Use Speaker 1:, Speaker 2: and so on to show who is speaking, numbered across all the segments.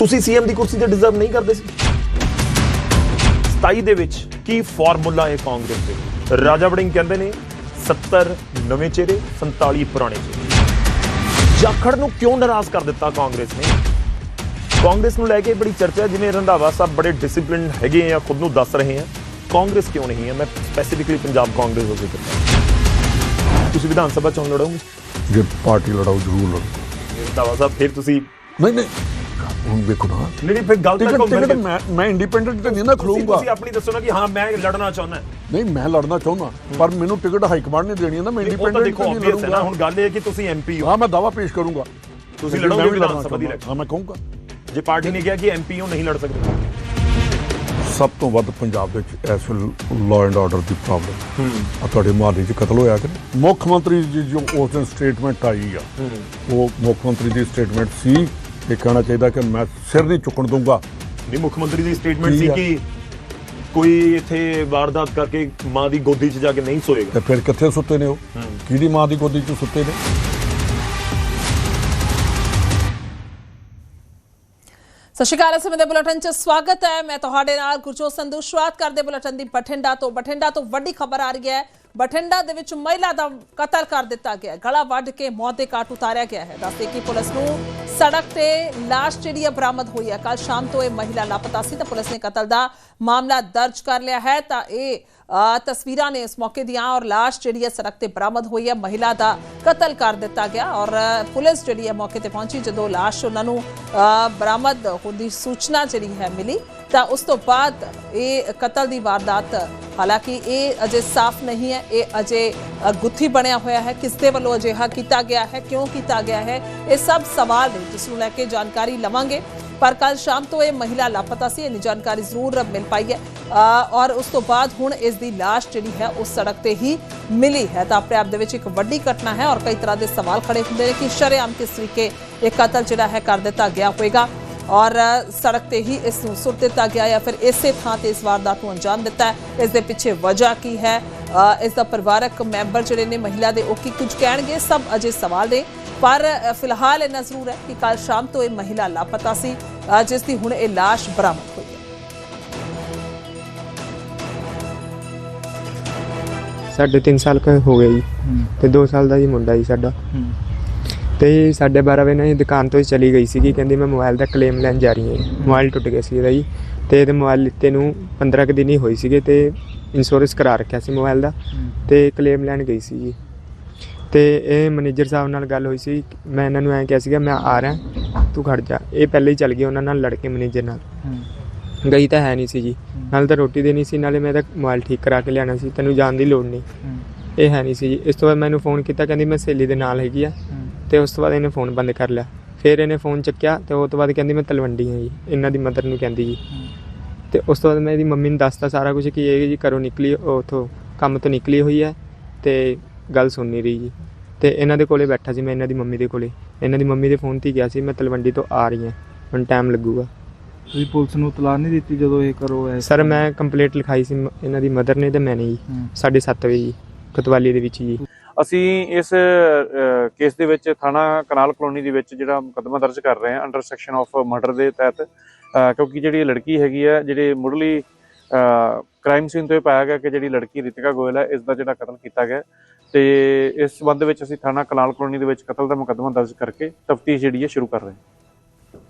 Speaker 1: ਤੁਸੀਂ ਸੀਐਮ ਦੀ ਕੁਰਸੀ ਤੇ ਡਿਜ਼ਰਵ ਨਹੀਂ ਕਰਦੇ ਸੀ? 27 ਦੇ ਵਿੱਚ ਕੀ ਫਾਰਮੂਲਾ ਹੈ ਕਾਂਗਰਸ ਦੇ? ਰਾਜਾ ਵੜਿੰਗ ਕਹਿੰਦੇ ਨੇ 70 ਨਵੇਂ ਚਿਹਰੇ 47 ਪੁਰਾਣੇ ਚਿਹਰੇ। ਜਾਖੜ ਨੂੰ ਕਿਉਂ ਨਾਰਾਜ਼ ਕਰ ਦਿੱਤਾ ਕਾਂਗਰਸ ਨੇ? ਕਾਂਗਰਸ ਨੂੰ ਲੈ ਕੇ ਬੜੀ ਚਰਚਾ ਜਿਵੇਂ ਰੰਧਾਵਾ ਸਾਹਿਬ ਬੜੇ ਡਿਸਪਲਿਨ ਹੈਗੇ ਆ ਖੁਦ ਨੂੰ ਦੱਸ ਰਹੇ ਆ। ਕਾਂਗਰਸ ਕਿਉਂ ਨਹੀਂ ਹੈ? ਮੈਂ ਸਪੈਸੀਫਿਕਲੀ ਪੰਜਾਬ ਕਾਂਗਰਸ ਹੋ ਜ਼ਿਕਰ ਕਰਦਾ ਤੁਸੀਂ ਵਿਧਾਨ ਸਭਾ ਚੋਣ ਲੜੋਗੇ?
Speaker 2: ਜੇ ਪਾਰਟੀ ਲੜਾਓ ਜ਼ਰੂਰ ਲੜੋ।
Speaker 1: ਰੰਧਾਵਾ ਸਾਹਿਬ ਫਿਰ ਤੁਸੀਂ
Speaker 2: ਨਹੀਂ ਨਹੀਂ। ਹੁਣ ਵੇਖੋ ਨਾ।
Speaker 1: ਨਹੀਂ ਨਹੀਂ ਫਿਰ ਗੱਲ ਤਾਂ
Speaker 2: ਟਿਕਟ ਮੈਂ ਮੈਂ ਇੰਡੀਪੈਂਡੈਂਟ ਤੇ ਨਹੀਂ ਨਾ
Speaker 1: ਤੁਸੀਂ
Speaker 2: ਖਲੋਊਂਗਾ
Speaker 1: ਤੁਸੀਂ ਆਪਣੀ ਦੱਸੋ ਨਾ ਕਿ ਹਾਂ ਮੈਂ ਲੜਨਾ ਚਾਹੁੰਦਾ।
Speaker 2: ਨਹੀਂ ਮੈਂ ਲੜਨਾ ਚਾਹੁੰਦਾ ਪਰ ਮੈਨੂੰ ਟਿਕਟ ਹਾਈ ਕਮਾਂਡ ਨੇ ਦੇਣੀ ਹੈ ਨਾ ਮੈਂ ਇੰਡੀਪੈਂਡੈਂਟ
Speaker 1: ਦੇਖੋ
Speaker 2: ਤੇ ਨਹੀਂ ਲੜੂੰਗਾ।
Speaker 1: ਹੁਣ ਗੱਲ ਇਹ ਹੈ ਕਿ ਤੁਸੀਂ ਐਮਪੀ ਹੋ।
Speaker 2: ਹਾਂ ਮੈਂ ਦਾਵਾ ਪੇਸ਼ ਕਰੂੰਗਾ।
Speaker 1: ਤੁਸੀਂ ਲੜੋਗੇ ਵਿਧਾਨ ਸਭਾ ਦੀ
Speaker 2: ਚਾਹੁੰਦਾ। ਹਾਂ ਮੈਂ ਕਹੂੰਗਾ।
Speaker 1: ਜੇ ਪਾਰਟੀ ਨੇ ਕਿਹਾ ਕਿ ਐਮਪੀ ਹੋ ਨਹੀਂ ਲੜ ਸਕਦੇ।
Speaker 2: ਸਭ ਤੋਂ ਵੱਧ ਪੰਜਾਬ ਵਿੱਚ ਇਸ ਵੇਲੇ ਲਾਅ ਐਂਡ ਆਰਡਰ ਦੀ ਪ੍ਰੋਬਲਮ ਆ ਤੁਹਾਡੇ ਮੁਹੱਲੇ 'ਚ ਕਤਲ ਹੋਇਆ ਕਿ? ਮੁੱਖ ਮੰਤਰੀ ਜੀ ਜੋ ਉਸ ਦਿਨ ਸਟੇਟਮੈਂਟ ਆਈ ਆ ਉਹ ਮੁੱਖ ਮੰਤਰੀ ਦੀ ਸਟੇਟਮੈਂਟ ਸੀ। ਇਹ ਕਹਿਣਾ ਚਾਹੀਦਾ ਕਿ ਮੈਂ ਸਿਰ ਨਹੀਂ ਚੁੱਕਣ ਦੂੰਗਾ
Speaker 1: ਨਹੀਂ ਮੁੱਖ ਮੰਤਰੀ ਦੀ ਸਟੇਟਮੈਂਟ ਸੀ? ਕਿ ਕੋਈ ਇੱਥੇ ਵਾਰਦਾਤ ਕਰਕੇ ਮਾਂ ਦੀ ਗੋਦੀ 'ਚ ਜਾ ਕੇ ਨਹੀਂ ਸੋਏਗਾ।
Speaker 2: ਤੇ ਫਿਰ ਕਿੱਥੇ ਸੁੱਤੇ ਨੇ ਉਹ? ਕਿਹਦੀ ਮਾਂ ਦੀ ਗੋਦੀ 'ਚ ਸੁੱਤੇ ਨੇ?
Speaker 3: ਸਤਿ ਸ਼੍ਰੀ ਅਕਾਲ ਸਮੇਂ ਦੇ ਬੁਲੇਟਿਨ 'ਚ ਸਵਾਗਤ ਹੈ। ਮੈਂ ਤੁਹਾਡੇ ਨਾਲ ਗੁਰਜੋਤ ਸੰਧੂ ਸ਼ੁਰੂਆਤ ਕਰਦੇ ਬੁਲੇਟਿਨ ਦੀ ਬਠਿੰਡਾ ਤੋਂ। ਬਠਿੰਡਾ ਤੋਂ ਵੱਡੀ ਖਬਰ ਆ ਰਹੀ ਹੈ ਬਠਿੰਡਾ ਦੇ ਵਿੱਚ ਮਹਿਲਾ ਦਾ ਕਤਲ ਕਰ ਦਿੱਤਾ ਗਿਆ ਗਲਾ ਵੱਢ ਕੇ ਮੌਤ ਦੇ ਘਾਟ ਉਤਾਰਿਆ ਗਿਆ ਹੈ। ਦੱਸਦੇ ਕਿ ਪੁਲਿਸ ਨੂੰ ਸੜਕ ਤੇ ਲਾਸ਼ ਜਿਹੜੀ ਹੈ ਬਰਾਮਦ ਹੋਈ ਹੈ। ਕੱਲ ਸ਼ਾਮ ਤੋਂ ਇਹ ਮਹਿਲਾ ਲਾਪਤਾ ਸੀ ਤਾਂ ਪੁਲਿਸ ਨੇ ਕਤਲ ਦਾ ਮਾਮਲਾ ਦਰਜ ਕਰ ਲਿਆ ਹੈ, ਤਾਂ ਇਹ ਤਸਵੀਰਾਂ ਨੇ ਇਸ ਮੌਕੇ ਦੀਆਂ ਔਰ ਲਾਸ਼ ਜਿਹੜੀ ਹੈ ਸੜਕ ਤੇ ਬਰਾਮਦ ਹੋਈ ਹੈ, ਮਹਿਲਾ ਦਾ ਕਤਲ ਕਰ ਦਿੱਤਾ ਗਿਆ ਔਰ ਪੁਲਿਸ ਜਿਹੜੀ ਹੈ ਮੌਕੇ ਤੇ ਪਹੁੰਚੀ, ਜਦੋਂ ਲਾਸ਼ ਉਹਨਾਂ ਨੂੰ ਬਰਾਮਦ ਹੋਣ ਦੀ ਸੂਚਨਾ ਜਿਹੜੀ ਹੈ ਮਿਲੀ, ਤਾਂ ਉਸ ਤੋਂ ਬਾਅਦ ਇਹ ਕਤਲ ਦੀ ਵਾਰਦਾਤ, ਹਾਲਾਂਕਿ ਇਹ ਅਜੇ ਸਾਫ਼ ਨਹੀਂ ਹੈ, ਇਹ ਅਜੇ ਗੁੱਥੀ ਬਣਿਆ ਹੋਇਆ ਹੈ, ਕਿਸ ਦੇ ਵੱਲੋਂ ਅਜਿਹਾ ਕੀਤਾ ਗਿਆ ਹੈ, ਕਿਉਂ ਕੀਤਾ ਗਿਆ ਹੈ, ਇਹ ਸਭ ਸਵਾਲ ਨੇ, ਜਿਸ ਨੂੰ ਲੈ ਕੇ ਜਾਣਕਾਰੀ ਲਵਾਂਗੇ। ਪਰ ਕੱਲ ਸ਼ਾਮ ਤੋਂ ਇਹ ਮਹਿਲਾ ਲਾਪਤਾ ਸੀ ਇਹ ਜਾਣਕਾਰੀ ਜ਼ਰੂਰ ਮਿਲ ਪਾਈ ਹੈ। ਔਰ ਉਸ ਤੋਂ ਬਾਅਦ ਹੁਣ ਇਸ ਦੀ ਲਾਸ਼ ਜਿਹੜੀ ਹੈ ਉਸ ਸੜਕ ਤੇ ਹੀ ਮਿਲੀ ਹੈ। ਤਾਂ ਆਪਣੇ ਆਪ ਦੇ ਵਿੱਚ ਇੱਕ ਵੱਡੀ ਘਟਨਾ ਹੈ ਔਰ ਕਈ ਤਰ੍ਹਾਂ ਦੇ ਸਵਾਲ ਖੜੇ ਹੁੰਦੇ ਨੇ ਕਿ ਸ਼ਰੇਆਮ ਕਿਸ ਤਰੀਕੇ ਇਹ ਕਤਲ ਜਿਹੜਾ ਹੈ ਕਰ ਦਿੱਤਾ ਗਿਆ ਹੋਵੇਗਾ ਔਰ ਸੜਕ ਤੇ ਹੀ ਇਸ ਨੂੰ ਸੁੱਟ ਦਿੱਤਾ ਗਿਆ ਜਾਂ ਫਿਰ ਇਸੇ ਥਾਂ ਤੇ ਇਸ ਵਾਰਦਾਤ ਨੂੰ ਅੰਜਾਮ ਦਿੱਤਾ ਇਸ ਦੇ ਪਿੱਛੇ ਵਜ੍ਹਾ ਕੀ ਹੈ? ਅ, ਇਸ ਦਾ ਪਰਿਵਾਰਕ ਮੈਂਬਰ ਜਿਹੜੇ ਨੇ ਮਹਿਲਾ ਦੇ ਉਹ ਕੀ ਕੁਝ ਕਹਿਣਗੇ? ਸਭ ਅਜੇ ਸਵਾਲ ਨੇ। ਪਰ ਫਿਲਹਾਲ ਇੰਨਾ ਜ਼ਰੂਰ ਹੈ ਕਿ ਕੱਲ ਸ਼ਾਮ ਤੋਂ ਇਹ ਮਹਿਲਾ ਲਾਪਤਾ ਸੀ ਜਿਸ ਦੀ ਹੁਣ ਇਹ ਲਾਸ਼ ਬਰਾਮਦ ਹੋਈ ਹੈ।
Speaker 4: ਸਾਡੇ 3 ਸਾਲ ਕੁ ਹੋ ਗਏ ਜੀ ਤੇ 2 ਸਾਲ ਦਾ ਜੀ ਮੁੰਡਾ ਜੀ ਸਾਡਾ। ਤੇ ਸਾਡੇ 12 ਵਜੇ ਨਾਲ ਇਹ ਦੁਕਾਨ ਤੋਂ ਹੀ ਚਲੀ ਗਈ ਸੀਗੀ ਕਹਿੰਦੀ ਮੈਂ ਮੋਬਾਈਲ ਦਾ ਕਲੇਮ ਲੈਣ ਜਾ ਰਹੀ ਹਾਂ ਮੋਬਾਈਲ ਟੁੱਟ ਗਿਆ ਸੀ ਇਹਦਾ ਜੀ। ਤੇ ਇਹਦੇ ਮੋਬਾਈਲ ਲਿੱਤੇ ਨੂੰ 15 ਕੁ ਦਿਨ ਹੀ ਹੋਈ ਸੀਗੇ ਤੇ ਇੰਸ਼ੋਰੈਂਸ ਕਰਾ ਰੱਖਿਆ ਸੀ ਮੋਬਾਈਲ ਦਾ। ਤੇ ਕਲੇਮ ਲੈਣ ਗਈ ਸੀ ਜੀ। ਤੇ ਇਹ ਮੈਨੇਜਰ ਸਾਹਿਬ ਨਾਲ ਗੱਲ ਹੋਈ ਸੀ ਮੈਂ ਇਹਨਾਂ ਨੂੰ ਐਂ ਕਿਹਾ ਸੀਗਾ ਮੈਂ ਆ ਰਿਹਾ ਤੂੰ ਖੜ ਜਾ। ਇਹ ਪਹਿਲੇ ਹੀ ਚੱਲ ਗਏ ਉਹਨਾਂ ਨਾਲ ਲੜ ਕੇ ਮੈਨੇਜਰ ਨਾਲ। ਗਈ ਤਾਂ ਹੈ ਨਹੀਂ ਸੀ ਜੀ। ਨਾਲ ਤਾਂ ਰੋਟੀ ਦੇਣੀ ਸੀ ਨਾਲੇ ਮੈਂ ਤਾਂ ਮੋਬਾਈਲ ਠੀਕ ਕਰਾ ਕੇ ਲਿਆਣਾ ਸੀ ਤੈਨੂੰ ਜਾਣ ਦੀ ਲੋੜ ਨਹੀਂ। ਇਹ ਹੈ ਨਹੀਂ ਸੀ ਜੀ। ਇਸ ਤੋਂ ਬਾਅਦ ਮੈਨੂੰ ਫੋਨ ਕੀਤਾ ਕਹਿੰਦੀ ਮੈਂ ਸਹੇਲੀ ਦੇ ਨਾਲ ਹੈਗੀ ਆ। ਤੇ ਉਸ ਤੋਂ ਬਾਅਦ ਇਹਨੇ ਫੋਨ ਬੰਦ ਕਰ ਲਿਆ। ਫਿਰ ਇਹਨੇ ਫੋਨ ਚੱਕਿਆ ਤੇ ਉਸ ਤੋਂ ਬਾਅਦ ਕਹਿੰਦੀ ਮੈਂ ਤਲਵੰਡੀ ਹਾਂ ਜੀ। ਇਹਨਾਂ ਦੀ ਮਦਰ ਨੂੰ ਕਹਿੰਦੀ ਜੀ। ਤੇ ਉਸ ਤੋਂ ਬਾਅਦ ਮੈਂ ਇਹਦੀ ਮੰਮੀ ਨੂੰ ਦੱਸਤਾ ਸਾਰਾ ਕੁਝ ਕਿ ਇਹ ਜੀ ਘਰੋਂ ਨਿਕਲੀ ਉਹ ਉਥੋਂ ਕੰਮ ਤੋਂ ਨਿਕਲੀ ਹੋਈ ਹੈ। ਤੇ ਗੱਲ ਸੁਣ ਨਹੀਂ ਰਹੀ ਜੀ। ਤੇ ਇਹਨਾਂ ਦੇ ਕੋਲੇ ਬੈਠਾ ਸੀ ਮੈਂ ਇਹਨਾਂ ਦੀ ਮੰਮੀ ਦੇ ਕੋਲੇ। ਇਹਨਾਂ ਦੀ ਮੰਮੀ ਦੇ ਫੋਨ ਤੇ ਹੀ ਗਿਆ ਸੀ ਮੈਂ ਤਲਵੰਡੀ ਤੋਂ ਆ ਰਹੀ ਹਾਂ। ਹੁਣ ਟਾਈਮ ਲੱਗੂਗਾ।
Speaker 5: ਤੁਸੀਂ ਪੁਲਿਸ ਨੂੰ ਤਲਾਹ ਨਹੀਂ ਦਿੱਤੀ ਜਦੋਂ ਇਹ ਕਰੋ ਐ
Speaker 4: ਸਰ ਮੈਂ ਕੰਪਲੀਟ ਲਿਖਾਈ ਸੀ ਮ- ਇਹਨਾਂ ਦੀ ਮਦਰ ਨੇ ਤੇ ਮੈਨੇ ਜੀ।
Speaker 5: ਹੂੰ।
Speaker 4: 7:30 ਵਜੇ ਜੀ ਕਤਵਾਲੀ ਦੇ ਵਿੱਚ ਜੀ।
Speaker 6: ਅਸੀਂ ਇਸ ਕੇਸ ਦੇ ਵਿੱਚ ਥਾਣਾ ਕਨਾਲ ਕਲੋਨੀ ਦੇ ਵਿੱਚ ਜਿਹੜਾ ਮੁਕੱਦਮਾ ਦਰਜ ਕਰ ਰਹੇ ਹਾਂ ਅੰਡਰ ਸੈਕਸ਼ਨ ਆਫ ਮਰਡਰ ਦੇ ਤਹਿਤ ਅ, ਕਿਉਂਕਿ ਜਿਹੜੀ ਲੜਕੀ ਹੈਗੀ ਆ ਜਿਹੜੇ ਮੁੱਢਲੀ ਕ੍ਰਾਈਮ ਸੀਨ ਤੋਂ ਇਹ ਪਾਇਆ ਗਿਆ ਕਿ ਜਿਹੜੀ ਲੜਕੀ ਰਿਤਿਕਾ ਗੋਇਲ ਹੈ ਇਸ ਦਾ ਜਿਹੜਾ ਕਤਲ ਕੀਤਾ ਗਿਆ ਤੇ ਇਸ ਸੰਬੰਧ ਵਿੱਚ ਅਸੀਂ ਥਾਣਾ ਕਨਾਲ ਕਲੋਨੀ ਦੇ ਵਿੱਚ ਕਤਲ ਦਾ ਮੁਕੱਦਮਾ ਦਰਜ ਕਰਕੇ ਤਫਤੀਸ਼ ਜਿਹੜੀ ਹੈ ਸ਼ੁਰੂ ਕਰ ਰਹੇ ਹਾਂ।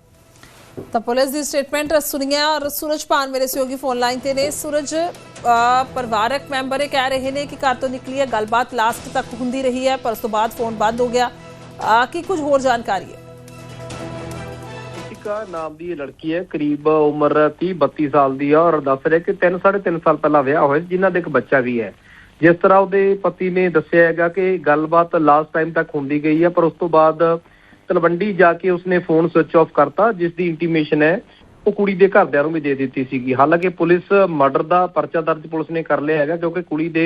Speaker 3: ਤਾਂ ਪੁਲਿਸ ਦੀ ਸਟੇਟਮੈਂਟ ਸੁਣੀਆ। ਔਰ ਸੂਰਜ ਪਾਨ ਮੇਰੇ ਸਹਿਯੋਗੀ ਫੋਨ ਲਾਈਨ ਤੇ ਨੇ। ਸੂਰਜ ਪਰਿਵਾਰਕ ਮੈਂਬਰ ਇਹ ਕਹਿ ਰਹੇ ਨੇ ਕਿ ਘਰ ਤੋਂ ਨਿਕਲੀ ਹੈ ਗੱਲਬਾਤ ਲਾਸਟ ਤੱਕ ਹੁੰਦੀ ਰਹੀ ਹੈ ਪਰ ਉਸ ਤੋਂ ਬਾਅਦ ਫੋਨ ਬੰਦ ਹੋ ਗਿਆ। ਅ, ਕੀ ਕੁਝ ਹੋਰ ਜਾਣਕਾਰੀ ਹੈ?
Speaker 7: ਰਿਤਿਕਾ ਨਾਮ ਦੀ ਇਹ ਲੜਕੀ ਹੈ ਕਰੀਬ ਉਮਰ 30 32 ਸਾਲ ਦੀ ਹੈ ਔਰ ਦੱਸ ਰਿਹਾ ਕਿ 3 3.5 ਸਾਲ ਪਹਿਲਾਂ ਵਿਆਹ ਹੋਇਆ ਜਿਨ੍ਹਾਂ ਦੇ ਇੱਕ ਬੱਚਾ ਵੀ ਹੈ। ਜਿਸ ਤਰ੍ਹਾਂ ਉਹਦੇ ਪਤੀ ਨੇ ਦੱਸਿਆ ਹੈਗਾ ਕਿ ਗੱਲਬਾਤ ਲਾਸਟ ਟਾਈਮ ਤੱਕ ਹੁੰਦੀ ਗਈ ਹੈ ਪਰ ਉਸ ਤੋਂ ਬਾਅਦ ਤਲਵੰਡੀ ਜਾ ਕੇ ਉਸਨੇ ਫੋਨ ਸਵਿਚ ਆਫ ਕਰਤਾ ਜਿਸ ਦੀ ਇੰਟੀਮੇਸ਼ਨ ਹੈ ਉਹ ਕੁੜੀ ਦੇ ਘਰਦਿਆਂ ਨੂੰ ਵੀ ਦੇ ਦਿੱਤੀ ਸੀਗੀ। ਹਾਲਾਂਕਿ ਪੁਲਿਸ ਮਰਡਰ ਦਾ ਪਰਚਾ ਦਰਜ ਪੁਲਿਸ ਨੇ ਕਰ ਲਿਆ ਹੈਗਾ ਕਿਉਂਕਿ ਕੁੜੀ ਦੇ